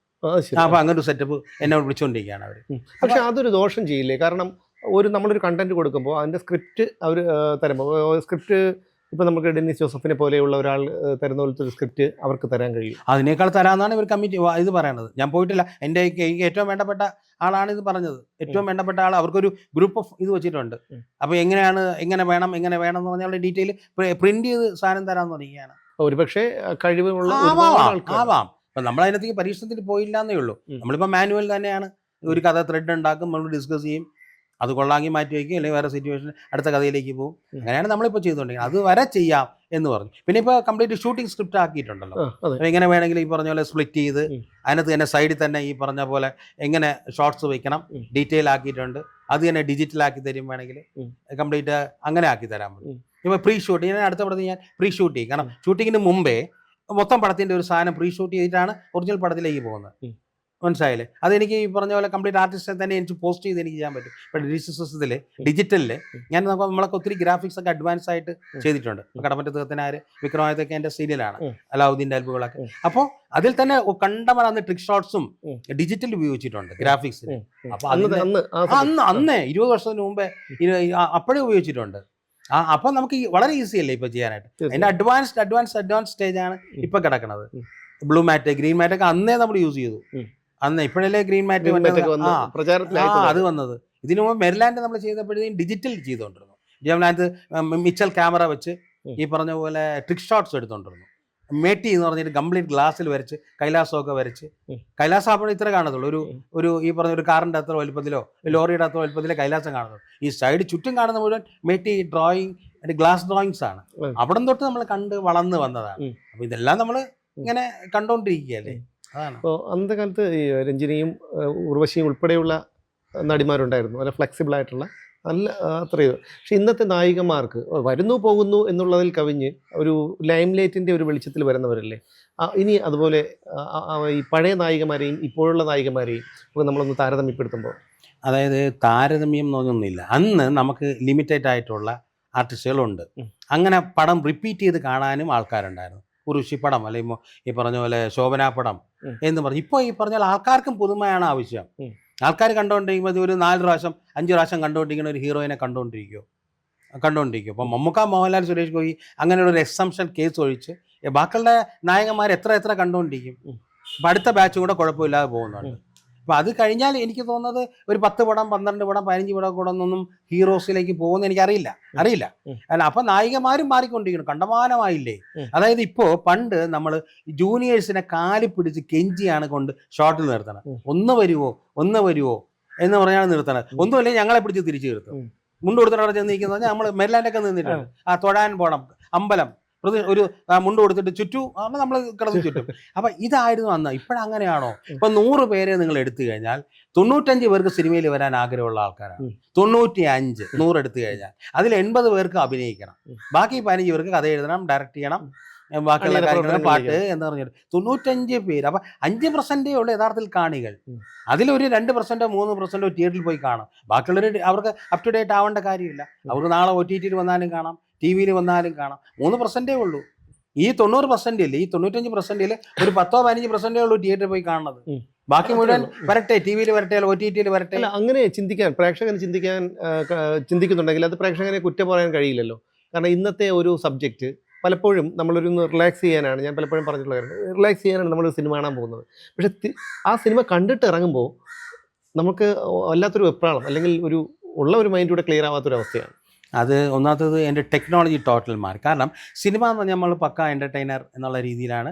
അപ്പൊ അങ്ങനെ ഒരു സെറ്റപ്പ് എന്നെ വിളിച്ചുകൊണ്ടിരിക്കുകയാണ് അവർ. പക്ഷെ അതൊരു ദോഷം ചെയ്യില്ലേ? കാരണം ഒരു നമ്മളൊരു കണ്ടന്റ് കൊടുക്കുമ്പോൾ അതിന്റെ സ്ക്രിപ്റ്റ് അവർ തരുമ്പോൾ സ്ക്രിപ്റ്റ് ഇപ്പൊ നമുക്ക് ഡെന്നിസ് ജോസഫിനെ പോലെയുള്ള ഒരാൾ തരുന്ന പോലത്തെ ഒരു സ്ക്രിപ്റ്റ് അവർക്ക് തരാൻ കഴിയും. അതിനേക്കാൾ തരാമെന്നാണ് ഇവർ കമ്മിറ്റി ഇത് പറയണത്. ഞാൻ പോയിട്ടില്ല. എന്റെ ഏറ്റവും വേണ്ടപ്പെട്ട ആളാണ് ഇത് പറഞ്ഞത്. ഏറ്റവും വേണ്ടപ്പെട്ട ആൾ അവർക്കൊരു ഗ്രൂപ്പ് ഓഫ് ഇത് വെച്ചിട്ടുണ്ട്. അപ്പോൾ എങ്ങനെയാണ് എങ്ങനെ വേണം എങ്ങനെ വേണം എന്ന് പറഞ്ഞാൽ ഡീറ്റെയിൽ പ്രിന്റ് ചെയ്ത് സാധനം തരാമെന്ന് പറയുകയാണ് ഒരു പക്ഷേ കഴിവുള്ള ആവാം അപ്പം നമ്മൾ അതിനകത്തേക്ക് പരീക്ഷണത്തിൽ പോയില്ല എന്നേ ഉള്ളൂ. നമ്മളിപ്പോൾ മാനുവൽ തന്നെയാണ്. ഒരു കഥ ത്രെഡ് ഉണ്ടാക്കും നമ്മൾ ഡിസ്കസ് ചെയ്യും. അത് കൊള്ളാങ്കി മാറ്റി വയ്ക്കും അല്ലെങ്കിൽ വേറെ സിറ്റുവേഷൻ അടുത്ത കഥയിലേക്ക് പോകും. അങ്ങനെയാണ് നമ്മളിപ്പോൾ ചെയ്തുകൊണ്ടിരിക്കുന്നത്. അത് വരെ ചെയ്യാം എന്ന് പറഞ്ഞു. പിന്നെ ഇപ്പോൾ കംപ്ലീറ്റ് ഷൂട്ടിംഗ് സ്ക്രിപ്റ്റ് ആക്കിയിട്ടുണ്ടല്ലോ. അപ്പോൾ എങ്ങനെ വേണമെങ്കിലും ഈ പറഞ്ഞ പോലെ സ്പ്ലിറ്റ് ചെയ്ത്. അതിനകത്ത് തന്നെ സൈഡിൽ തന്നെ ഈ പറഞ്ഞ പോലെ എങ്ങനെ ഷോർട്സ് വെക്കണം ഉം. ഡീറ്റെയിൽ ആക്കിയിട്ടുണ്ട്. അത് തന്നെ ഡിജിറ്റൽ ആക്കി തരും വേണമെങ്കിൽ കംപ്ലീറ്റ് അങ്ങനെ ആക്കി തരാൻ പറ്റും. ഇപ്പോൾ പ്രീ ഷൂട്ട് ഞാൻ അടുത്ത പടത്തിൽ ഞാൻ പ്രീ ഷൂട്ട് ചെയ്യും. കാരണം ഷൂട്ടിങ്ങിന് മുമ്പേ മൊത്തം പടത്തിന്റെ ഒരു സാധനം പ്രീ ഷൂട്ട് ചെയ്തിട്ടാണ് ഒറിജിനൽ പടത്തിലേക്ക് പോകുന്നത്. മനസ്സിലായില്ലേ? അതെനിക്ക് ഈ പറഞ്ഞ പോലെ കംപ്ലീറ്റ് ആർട്ടിസ്റ്റിനെ തന്നെ എനിക്ക് പോസ്റ്റ് ചെയ്ത് എനിക്ക് ചെയ്യാൻ പറ്റും. ഇപ്പം ഡിജിറ്റൽ ഡിജിറ്റലിൽ ഞാൻ നമുക്ക് നമ്മളൊക്കെ ഒത്തിരി ഗ്രാഫിക്സ് ഒക്കെ അഡ്വാൻസ് ആയിട്ട്. ചെയ്തിട്ടുണ്ട്. കടമറ്റ തീർത്തനാര് വിക്രമായതൊക്കെ എന്റെ സീരിയലാണ്. അലാവുദ്ദീന്റെ അൽബുകളൊക്കെ. അപ്പോൾ അതിൽ തന്നെ കണ്ടവർ അന്ന് ട്രിക് ഷോട്ട്സും ഡിജിറ്റൽ ഉപയോഗിച്ചിട്ടുണ്ട് ഗ്രാഫിക്സ്. അപ്പൊ അന്ന് അന്ന് അന്ന് ഇരുപത് വർഷത്തിന് മുമ്പേ അപ്പോഴേ ഉപയോഗിച്ചിട്ടുണ്ട്. ആ അപ്പൊ നമുക്ക് വളരെ ഈസി അല്ലേ ഇപ്പൊ ചെയ്യാനായിട്ട്? അതിന്റെ advanced advanced advance advance stage ആണ്. ഇപ്പൊ കിടക്കുന്നത് ബ്ലൂ മാറ്റ് ഗ്രീൻ മാറ്റ് ഒക്കെ അന്നേ നമ്മൾ യൂസ് ചെയ്തു. അന്ന് ഇപ്പോഴല്ലേ ഗ്രീൻ മാറ്റ് അത് വന്നത്. ഇതിനു മുമ്പ് മെരിലാൻഡ് നമ്മൾ ചെയ്തപ്പോഴത്തേക്കും ഡിജിറ്റൽ ചെയ്തുകൊണ്ടിരുന്നു ജംലാൻഡ് മിച്ചൽ ക്യാമറ വെച്ച് ഈ പറഞ്ഞ പോലെ ട്രിക് ഷോട്ട്സ് എടുത്തുകൊണ്ടിരുന്നു മേട്ടി എന്ന് പറഞ്ഞിട്ട് കംപ്ലീറ്റ് ഗ്ലാസ്സിൽ വരച്ച് കൈലാസമൊക്കെ വരച്ച്. കൈലാസം അപ്പോൾ ഇത്ര കാണത്തുള്ളൂ. ഒരു ഒരു ഈ പറഞ്ഞ ഒരു കാറിന്റെ അത്ര വലുപ്പത്തിലോ ലോറിയുടെ അത്ര വലുപ്പത്തിലോ കൈലാസം കാണത്തുള്ളൂ. ഈ സൈഡ് ചുറ്റും കാണുന്ന മുഴുവൻ മേട്ടി ഡ്രോയിങ് ഗ്ലാസ് ഡ്രോയിങ്സ് ആണ്. അവിടം തൊട്ട് നമ്മൾ കണ്ട് വളർന്ന് വന്നതാണ്. അപ്പോൾ അപ്പൊ ഇതെല്ലാം നമ്മൾ ഇങ്ങനെ കണ്ടോണ്ടിരിക്കുകയല്ലേ? അതാണ് അപ്പോൾ അന്നത്തെ കാലത്ത് ഈ രഞ്ജിനിയും ഉർവശിയും ഉൾപ്പെടെയുള്ള നടിമാരുണ്ടായിരുന്നു. നല്ല ഫ്ലെക്സിബിൾ ആയിട്ടുള്ള നല്ല അത്രയോ. പക്ഷെ ഇന്നത്തെ നായികമാർക്ക് വരുന്നു പോകുന്നു എന്നുള്ളതിൽ കവിഞ്ഞ് ഒരു ലൈം ലൈറ്റിന്റെ ഒരു വെളിച്ചത്തിൽ വരുന്നവരല്ലേ? ഇനി അതുപോലെ ഈ പഴയ നായികമാരെയും ഇപ്പോഴുള്ള നായികമാരെയും ഒക്കെ നമ്മളൊന്ന് താരതമ്യപ്പെടുത്തുമ്പോൾ. അതായത് താരതമ്യം എന്നൊന്നുമില്ല അന്ന് നമുക്ക് ലിമിറ്റഡ് ആയിട്ടുള്ള ആർട്ടിസ്റ്റുകളുണ്ട്. അങ്ങനെ പടം റിപ്പീറ്റ് ചെയ്ത് കാണാനും ആൾക്കാരുണ്ടായിരുന്നു. ഉറുഷി പടം അല്ലെങ്കിൽ ഈ പറഞ്ഞ പോലെ ശോഭനാ പടം എന്ന് പറഞ്ഞു. ഇപ്പോൾ ഈ പറഞ്ഞാൽ ആൾക്കാർക്കും പുതുമയാണ് ആവശ്യം. ആൾക്കാർ കണ്ടുകൊണ്ടിരിക്കുമ്പോൾ ഒരു നാല് പ്രാവശ്യം അഞ്ച് പ്രാവശ്യം കണ്ടുകൊണ്ടിരിക്കുന്ന ഒരു ഹീറോയിനെ കണ്ടുകൊണ്ടിരിക്കുമോ കണ്ടുകൊണ്ടിരിക്കും അപ്പം മമ്മൂക്ക മോഹൻലാൽ സുരേഷ് ഗോപി അങ്ങനെയുള്ള ഒരു എക്സംഷൻ കേസ് ഒഴിച്ച് ബാക്കിയുള്ള നായകന്മാർ എത്ര എത്ര കണ്ടുകൊണ്ടിരിക്കും അപ്പം അടുത്ത ബാച്ചും കൂടെ കുഴപ്പമില്ലാതെ പോകുന്നുണ്ട്. അപ്പം അത് കഴിഞ്ഞാൽ എനിക്ക് തോന്നുന്നത് ഒരു പത്ത് പടം പന്ത്രണ്ട് പടം പതിനഞ്ച് പടം കൂടെ ഒന്നും ഹീറോസിലേക്ക് പോകുന്ന എനിക്ക് അറിയില്ല. അറിയില്ല അല്ല അപ്പം നായികമാരും മാറിക്കൊണ്ടിരിക്കുന്നു. കണ്ടമാനമായില്ലേ? അതായത് ഇപ്പോ പണ്ട് നമ്മൾ ജൂനിയേഴ്സിനെ കാലി പിടിച്ച് കെഞ്ചിയാണ് കൊണ്ട് ഷോട്ടിൽ നിർത്തണം. ഒന്ന് വരുവോ? ഒന്ന് വരുവോ? എന്ന് പറഞ്ഞാണ് നിർത്തണത്. ഒന്നുമില്ല ഞങ്ങളെ പിടിച്ച് തിരിച്ചു നിർത്തും. മുണ്ട് കൊടുത്തിട്ട് അവിടെ ചെന്ന് നിൽക്കുന്നത് നമ്മൾ മെരിലാൻഡൊക്കെ നിന്നിട്ടുണ്ട്. ആ തൊഴാൻ പോണം. അമ്പലം. പ്രതി- ഒരു മുണ്ട് കൊടുത്തിട്ട് ചുറ്റു നമ്മൾ കിടന്നു ചുറ്റും. അപ്പൊ ഇതായിരുന്നു അന്ന്. ഇപ്പോഴങ്ങനെയാണോ ഇപ്പൊ നൂറ് പേരെ നിങ്ങൾ എടുത്തു കഴിഞ്ഞാൽ തൊണ്ണൂറ്റഞ്ച് പേർക്ക് സിനിമയിൽ വരാൻ ആഗ്രഹമുള്ള ആൾക്കാരാണ്. തൊണ്ണൂറ്റി അഞ്ച് നൂറ് എടുത്തു കഴിഞ്ഞാൽ അതിൽ എൺപത് പേർക്ക് അഭിനയിക്കണം. ബാക്കി പതിനഞ്ച് പേർക്ക് കഥ എഴുതണം ഡയറക്റ്റ് ചെയ്യണം ബാക്കിയുള്ള കാര്യങ്ങൾ പാട്ട് എന്ന് പറഞ്ഞിട്ട്. തൊണ്ണൂറ്റഞ്ച് പേര് അപ്പൊ അഞ്ച് പെർസെന്റേ ഉള്ളൂ യഥാർത്ഥത്തിൽ കാണികൾ. അതിലൊരു രണ്ട് പെർസെന്റോ മൂന്ന് പെർസെന്റോ തിയേറ്ററിൽ പോയി കാണും. ബാക്കിയുള്ളവർ അവർക്ക് അപ് ടു ഡേറ്റ് ആവേണ്ട കാര്യമില്ല. അവർക്ക് നാളെ ഒ ടി ടിയിൽ വന്നാലും കാണാം. ടി വിയിൽ വന്നാലും കാണാം. മൂന്ന് പെർസെന്റേ ഉള്ളൂ. ഈ തൊണ്ണൂറ് ഇല്ല? ഈ തൊണ്ണൂറ്റഞ്ച് പെർസെന്റിൽ ഒരു പത്തോ പതിനഞ്ച് പെർസെന്റേ ഉള്ളൂ തിയേറ്ററിൽ പോയി കാണുന്നത്. ബാക്കി മുഴുവൻ വരട്ടെ ടി വിയിൽ വരട്ടെ ഒ ടി ടിയിൽ വരട്ടെ. അല്ല അങ്ങനെ ചിന്തിക്കാൻ പ്രേക്ഷകന് ചിന്തിക്കാൻ ചിന്തിക്കുന്നുണ്ടെങ്കിൽ അത് പ്രേക്ഷകനെ കുറ്റം പറയാൻ കഴിയില്ലല്ലോ. കാരണം ഇന്നത്തെ ഒരു സബ്ജക്റ്റ് പലപ്പോഴും നമ്മളൊരു റിലാക്സ് ചെയ്യാനാണ് ഞാൻ പലപ്പോഴും പറഞ്ഞിട്ടുള്ള കാര്യം. റിലാക്സ് ചെയ്യാനാണ് നമ്മൾ സിനിമ കാണാൻ പോകുന്നത്. പക്ഷെ ആ സിനിമ കണ്ടിട്ട് ഇറങ്ങുമ്പോൾ നമുക്ക് വല്ലാത്തൊരു വെപ്രാളം അല്ലെങ്കിൽ ഒരു ഉള്ള ഒരു മൈൻഡ് കൂടെ ക്ലിയർ ആവാത്തൊരു അവസ്ഥയാണ് അത് ഒന്നാമത്തത് എന്റെ ടെക്നോളജി ടോട്ടൽ മാറി. കാരണം സിനിമ എന്ന് പറഞ്ഞാൽ നമ്മൾ പക്ക എന്റർടൈനർ എന്നുള്ള രീതിയിലാണ്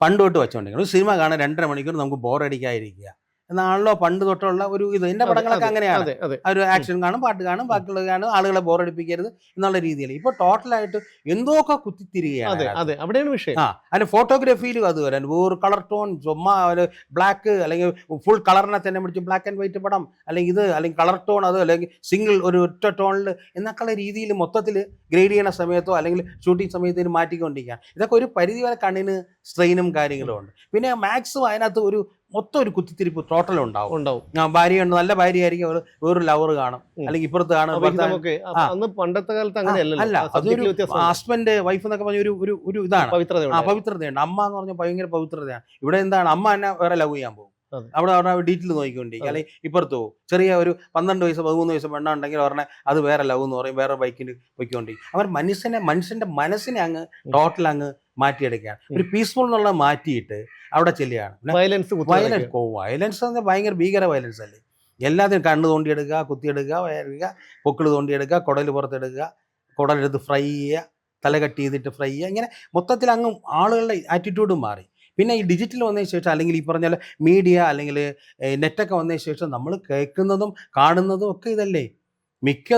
പണ്ട് തൊട്ട് വെച്ചുകൊണ്ടിരിക്കുന്നത് സിനിമ കാണാൻ രണ്ടര മണിക്കൂർ നമുക്ക് ബോറടിക്കാതിരിക്കുക എന്നാണല്ലോ പണ്ട് തൊട്ടുള്ള ഒരു ഇത്. എന്റെ പടങ്ങളൊക്കെ അങ്ങനെയാണ്. ഒരു ആക്ഷൻ കാണും പാട്ട് കാണും ബാക്കിയുള്ളത് കാണും ആളുകളെ ബോറടിപ്പിക്കരുത് എന്നുള്ള രീതിയിൽ. ഇപ്പൊ ടോട്ടലായിട്ട് എന്തോക്കെ കുത്തിത്തിരികയാണ് അവിടെയാണ് വിഷയം. ആ അതിന് ഫോട്ടോഗ്രാഫിയിലും അതുപോലെ ഒരു കളർ ടോൺ ചുമ്മാ ഒരു ബ്ലാക്ക് അല്ലെങ്കിൽ ഫുൾ കളറിനെ തന്നെ പിടിച്ച് ബ്ലാക്ക് ആൻഡ് വൈറ്റ് പടം അല്ലെങ്കിൽ ഇത് അല്ലെങ്കിൽ കളർ ടോൺ അത് അല്ലെങ്കിൽ സിംഗിൾ ഒരു ഒറ്റ ടോണിൽ എന്നൊക്കെയുള്ള രീതിയിൽ മൊത്തത്തിൽ ഗ്രേഡ് ചെയ്യണ സമയത്തോ അല്ലെങ്കിൽ ഷൂട്ടിംഗ് സമയത്ത് മാറ്റിക്കൊണ്ടിരിക്കുക ഇതൊക്കെ ഒരു പരിധി വരെ കണ്ണിന് സ്ട്രെയിനും കാര്യങ്ങളും ഉണ്ട്. പിന്നെ മാക്സിമം അതിനകത്ത് ഒരു മൊത്തം ഒരു കുത്തിത്തിരിപ്പ് ടോട്ടൽ ഉണ്ടാവും. ഉണ്ടാവും. ആ, ഭാര്യയുണ്ട് നല്ല ഭാര്യ ആയിരിക്കും ഒരു വേറൊരു ലവർ കാണും. അല്ലെങ്കിൽ ഇപ്പുറത്ത് കാണും പണ്ടത്തെ കാലത്ത് അല്ല അതൊരു ഹസ്ബൻഡ് വൈഫ് എന്നൊക്കെ പറഞ്ഞ ഒരു ഒരു ഒരു ഇതാണ്. പവിത്രത ആ പവിത്രതയുണ്ട്. അമ്മ എന്ന് പറഞ്ഞാൽ ഭയങ്കര പവിത്രതയാണ്. ഇവിടെ എന്താണ്? അമ്മ എന്നെ വേറെ ലവ് ചെയ്യാൻ പോകും. അവിടെ അവിടെ ഡീറ്റെയിൽ നോക്കിക്കൊണ്ടിരിക്കും. അല്ലെങ്കിൽ ഇപ്പുറത്ത് പോകും. ചെറിയ ഒരു പന്ത്രണ്ട് വയസ്സ് പതിമൂന്ന് വയസ്സ് പെണ്ണ ഉണ്ടെങ്കിൽ പറഞ്ഞാൽ അത് വേറെ ലവ് എന്ന് പറയും. വേറെ ബൈക്കിന് പോയിക്കൊണ്ടിരിക്കും. അവർ മനുഷ്യനെ മനുഷ്യന്റെ മനസ്സിനെ അങ്ങ് ടോട്ടൽ അങ്ങ് മാറ്റിയെടുക്കുകയാണ്. ഒരു പീസ്ഫുൾ എന്നുള്ള മാറ്റിയിട്ട് അവിടെ ചെല്ലുകയാണ്. വയലൻസ് വയലൻസ് വയലൻസ് എന്ന് ഭയങ്കര ഭീകര വയലൻസ് അല്ലേ? എല്ലാത്തിനും കണ്ണ് തോണ്ടിയെടുക്കുക കുത്തിയെടുക്കുക വയറുക പൊക്കിൾ തോണ്ടിയെടുക്കുക കുടൽ പുറത്തെടുക്കുക കുടലെടുത്ത് ഫ്രൈ ചെയ്യുക തല കട്ട് ചെയ്തിട്ട് ഫ്രൈ ചെയ്യുക. ഇങ്ങനെ മൊത്തത്തിൽ അങ്ങ് ആളുകളുടെ ആറ്റിറ്റ്യൂഡും മാറി. പിന്നെ ഈ ഡിജിറ്റൽ വന്നതിന് ശേഷം അല്ലെങ്കിൽ ഈ പറഞ്ഞ മീഡിയ അല്ലെങ്കിൽ നെറ്റൊക്കെ വന്നതിന് ശേഷം നമ്മൾ കേൾക്കുന്നതും കാണുന്നതും ഒക്കെ ഇതല്ലേ? മിക്ക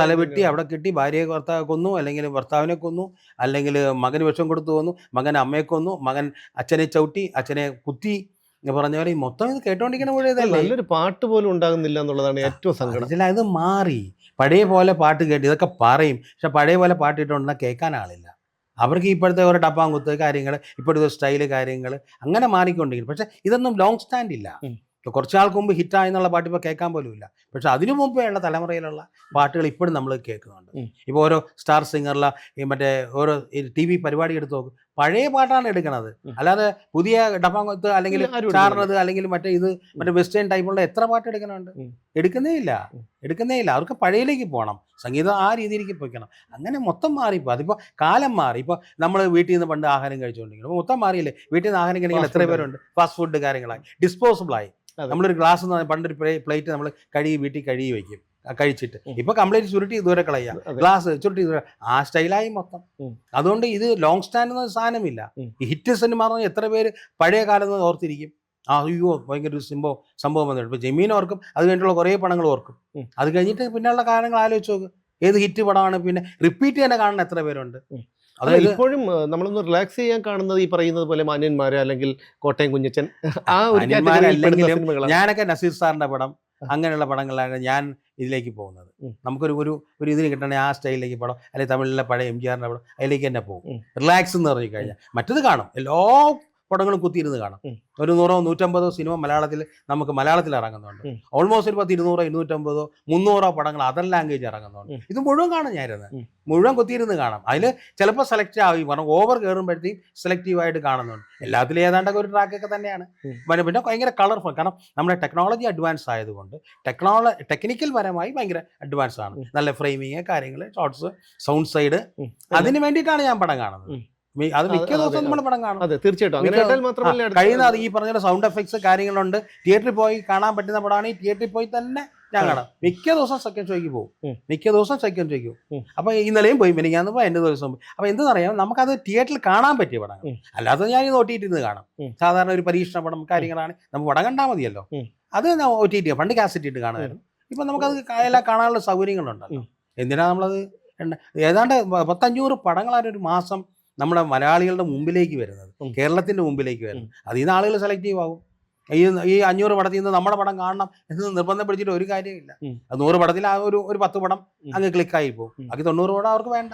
തലവെട്ടി അവിടെ കിട്ടി ഭാര്യയെ ഭർത്താവ് കൊന്നു അല്ലെങ്കിൽ ഭർത്താവിനെ കൊന്നു അല്ലെങ്കിൽ മകന് വിഷം കൊടുത്തു കൊന്നു മകൻ അമ്മയെ കൊന്നു മകൻ അച്ഛനെ ചവിട്ടി അച്ഛനെ കുത്തി പറഞ്ഞ പോലെ മൊത്തം ഇത് കേട്ടോണ്ടിരിക്കുന്ന പോലെ ഇതല്ലേ? നല്ലൊരു പാട്ട് പോലും ഉണ്ടാകുന്നില്ല എന്നുള്ളതാണ് ഏറ്റവും സങ്കടം. ഇത് മാറി. പഴയ പോലെ പാട്ട് കേട്ട് ഇതൊക്കെ പറയും. പക്ഷെ പഴയ പോലെ പാട്ട് ഇട്ടുണ്ടെന്നാൽ കേൾക്കാൻ ആളില്ല. അവർക്ക് ഇപ്പോഴത്തെ ഓരോ ഡപ്പാങ്കുത്ത് കാര്യങ്ങൾ ഇപ്പോഴത്തെ സ്റ്റൈൽ കാര്യങ്ങൾ അങ്ങനെ മാറിക്കൊണ്ടിരിക്കും പക്ഷെ ഇതൊന്നും ലോങ് സ്റ്റാൻഡ് ഇല്ല. ഉം. ഇപ്പൊ കുറച്ച് ആൾക്ക് മുമ്പ് ഹിറ്റായി എന്നുള്ള പാട്ട് ഇപ്പോൾ കേൾക്കാൻ പോലും ഇല്ല പക്ഷെ അതിനു മുമ്പേയുള്ള തലമുറയിലുള്ള പാട്ടുകൾ ഇപ്പോഴും നമ്മൾ കേൾക്കുന്നുണ്ട്. ഇപ്പോൾ ഓരോ സ്റ്റാർ സിംഗറില ഈ മറ്റേ ഓരോ ടി വി പരിപാടി എടുത്ത് നോക്കും പഴയ പാട്ടാണ് എടുക്കുന്നത് അല്ലാതെ പുതിയ ഡപ്പാങ്കുത്ത് അല്ലെങ്കിൽ സ്റ്റാറിനത് അല്ലെങ്കിൽ മറ്റേ ഇത് മറ്റേ വെസ്റ്റേൺ ടൈപ്പുള്ള എത്ര പാട്ട് എടുക്കണുണ്ട്? എടുക്കുന്നേ ഇല്ല. എടുക്കുന്നേ ഇല്ല. അവർക്ക് പഴയയിലേക്ക് പോകണം. സംഗീതം ആ രീതിയിലേക്ക് പോയിക്കണം. അങ്ങനെ മൊത്തം മാറിപ്പോൾ അതിപ്പോൾ കാലം മാറി. ഇപ്പോൾ നമ്മൾ വീട്ടിൽ നിന്ന് പണ്ട് ആഹാരം കഴിച്ചുകൊണ്ടിരിക്കണം മൊത്തം മാറിയില്ലേ? വീട്ടിൽ നിന്ന് ആഹാരം കഴിക്കുന്ന എത്ര പേരുണ്ട്. ഫാസ്റ്റ് ഫുഡ് കാര്യങ്ങളായി. ഡിസ്പോസിബിൾ ആയി ഗ്ലാസ് നമ്മളൊരു ഗ്ലാസ് പണ്ടൊരു പ്ലേറ്റ് നമ്മൾ കഴുകി വീട്ടിൽ കഴുകി വയ്ക്കും കഴിച്ചിട്ട്. ഇപ്പൊ കംപ്ലീറ്റ് ചുരുട്ടി ദൂരെ കളയുക ഗ്ലാസ് ചുരുട്ടി ദൂരെ ആ സ്റ്റൈലായി മൊത്തം. അതുകൊണ്ട് ഇത് ലോങ് സ്റ്റാൻഡ് എന്ന സാധനമില്ല. ഹിറ്റ് സിനിമ എന്ന് പറഞ്ഞാൽ എത്ര പേര് പഴയ കാലത്ത് ഓർത്തിരിക്കും. ആ അയ്യോ ഭയങ്കര ഒരു സംഭവം സംഭവം വന്നിട്ട് ഇപ്പൊ ജമീൻ ഓർക്കും അത് കഴിഞ്ഞിട്ടുള്ള കുറേ പണങ്ങൾ ഓർക്കും. അത് കഴിഞ്ഞിട്ട് പിന്നെയുള്ള കാലങ്ങൾ ആലോചിച്ച് നോക്ക്. ഏത് ഹിറ്റ് പടമാണ്? പിന്നെ റിപ്പീറ്റ് തന്നെ കാണുന്ന എത്ര പേരുണ്ട്? അതായത് ഇപ്പോഴും നമ്മളൊന്ന് റിലാക്സ് ചെയ്യാൻ കാണുന്നത് ഈ പറയുന്നത് പോലെ മാന്യന്മാരെ അല്ലെങ്കിൽ കോട്ടയം കുഞ്ഞച്ചൻ ആ ഒരു ഞാനൊക്കെ നസീർ സാറിന്റെ പടം അങ്ങനെയുള്ള പടങ്ങളിലാണ് ഞാൻ ഇതിലേക്ക് പോകുന്നത്. നമുക്കൊരു ഒരു ഒരു ഇതിന് കിട്ടണേ ആ സ്റ്റൈലിലേക്ക് പടം അല്ലെങ്കിൽ തമിഴിലെ പഴയ എം ജി ആറിന്റെ പടം അതിലേക്ക് തന്നെ പോകും. റിലാക്സ് എന്ന് പറഞ്ഞു കഴിഞ്ഞാൽ മറ്റത് കാണും. എല്ലാ പടങ്ങളും കുത്തിയിരുന്ന് കാണാം. ഒരു നൂറോ നൂറ്റമ്പതോ സിനിമ മലയാളത്തിൽ നമുക്ക് മലയാളത്തിൽ ഇറങ്ങുന്നുണ്ട്. ഓൾമോസ്റ്റ് ഒരു പത്ത് ഇരുന്നൂറോ ഇരുന്നൂറ്റമ്പതോ മുന്നൂറോ പടങ്ങൾ അതർ ലാംഗ്വേജ് ഇറങ്ങുന്നുണ്ട്. ഇത് മുഴുവൻ കാണാം ഞാനിരുന്ന്. മുഴുവൻ കുത്തിയിരുന്ന് കാണാം. അതിൽ ചിലപ്പോൾ സെലക്ട് ആവും. കാരണം ഓവർ കയറുമ്പോഴത്തേക്കും സെലക്റ്റീവ് ആയിട്ട് കാണുന്നുണ്ട്. എല്ലാത്തിലും ഏതാണ്ടൊക്കെ ഒരു ട്രാക്കൊക്കെ തന്നെയാണ്. പിന്നെ പിന്നെ ഭയങ്കര കളർഫുൾ കാരണം നമ്മുടെ ടെക്നോളജി അഡ്വാൻസ് ആയതുകൊണ്ട് ടെക്നോളജി ടെക്നിക്കൽ പരമായി ഭയങ്കര അഡ്വാൻസ് ആണ്. നല്ല ഫ്രെയിമിങ് കാര്യങ്ങൾ ഷോർട്സ് സൗണ്ട് സൈഡ്. അതിന് വേണ്ടിയിട്ടാണ് ഞാൻ പടം കാണുന്നത്. അത് മിക്ക ദിവസവും. നമ്മൾ പടം കാണും. അതെ തീർച്ചയായിട്ടും. അങ്ങനെ മാത്രമല്ലേ കഴിയുന്ന അത് ഈ പറഞ്ഞ സൗണ്ട് എഫക്ട്സ് കാര്യങ്ങളുണ്ട്. തിയേറ്ററിൽ പോയി കാണാൻ പറ്റുന്ന പടമാണ്. ഈ തിയേറ്ററിൽ പോയി തന്നെ ഞാൻ. കാണാം. മിക്ക ദിവസം സെക്കൻഡ് ഷോയ്ക്ക് പോകും. മിക്ക ദിവസം സെക്കൻഡ് ഷോയ്ക്ക്. പോകും. അപ്പൊ ഇന്നലെയും പോയി. പിന്നെ ഞാൻ എന്റെ ദിവസം പോയി. അപ്പൊ എന്തെന്നറിയാം? നമുക്കത് തിയേറ്ററിൽ കാണാൻ പറ്റിയ പടങ്ങൾ. ഉം. അല്ലാതെ ഞാൻ ഇത് ഒ ടി ഇരുന്ന് കാണാം. സാധാരണ ഒരു പരീക്ഷണ പടം കാര്യങ്ങളാണ്. നമുക്ക് പടം കണ്ടാൽ മതിയല്ലോ. അത് ഒ ടി ടി പണ്ട് കാസറ്റ് ഇട്ട് കാണുമായിരുന്നു. ഇപ്പൊ നമുക്കത് എല്ലാം കാണാനുള്ള സൗകര്യങ്ങളുണ്ടല്ലോ. എന്തിനാ നമ്മളത് ഏതാണ്ട് പത്തഞ്ഞൂറ് പടങ്ങളാണ് ഒരു മാസം നമ്മുടെ മലയാളികളുടെ മുമ്പിലേക്ക് വരുന്നത് കേരളത്തിന്റെ കേരളത്തിന്റെ മുമ്പിലേക്ക് വരുന്നത്. അതിൽ നിന്ന് ആളുകൾ സെലക്റ്റീവ് ആകും ഈ ഈ അഞ്ഞൂറ് പടത്തിൽ നിന്ന് നമ്മുടെ പടം കാണണം എന്ന് നിർബന്ധം പിടിച്ചിട്ട് ഒരു കാര്യമില്ല നൂറ് പടത്തിൽ ആ ഒരു ഒരു പത്ത് പടം. അങ്ങ് ക്ലിക്കായി പോകും. ബാക്കി തൊണ്ണൂറ് പടം അവർക്ക് വേണ്ട.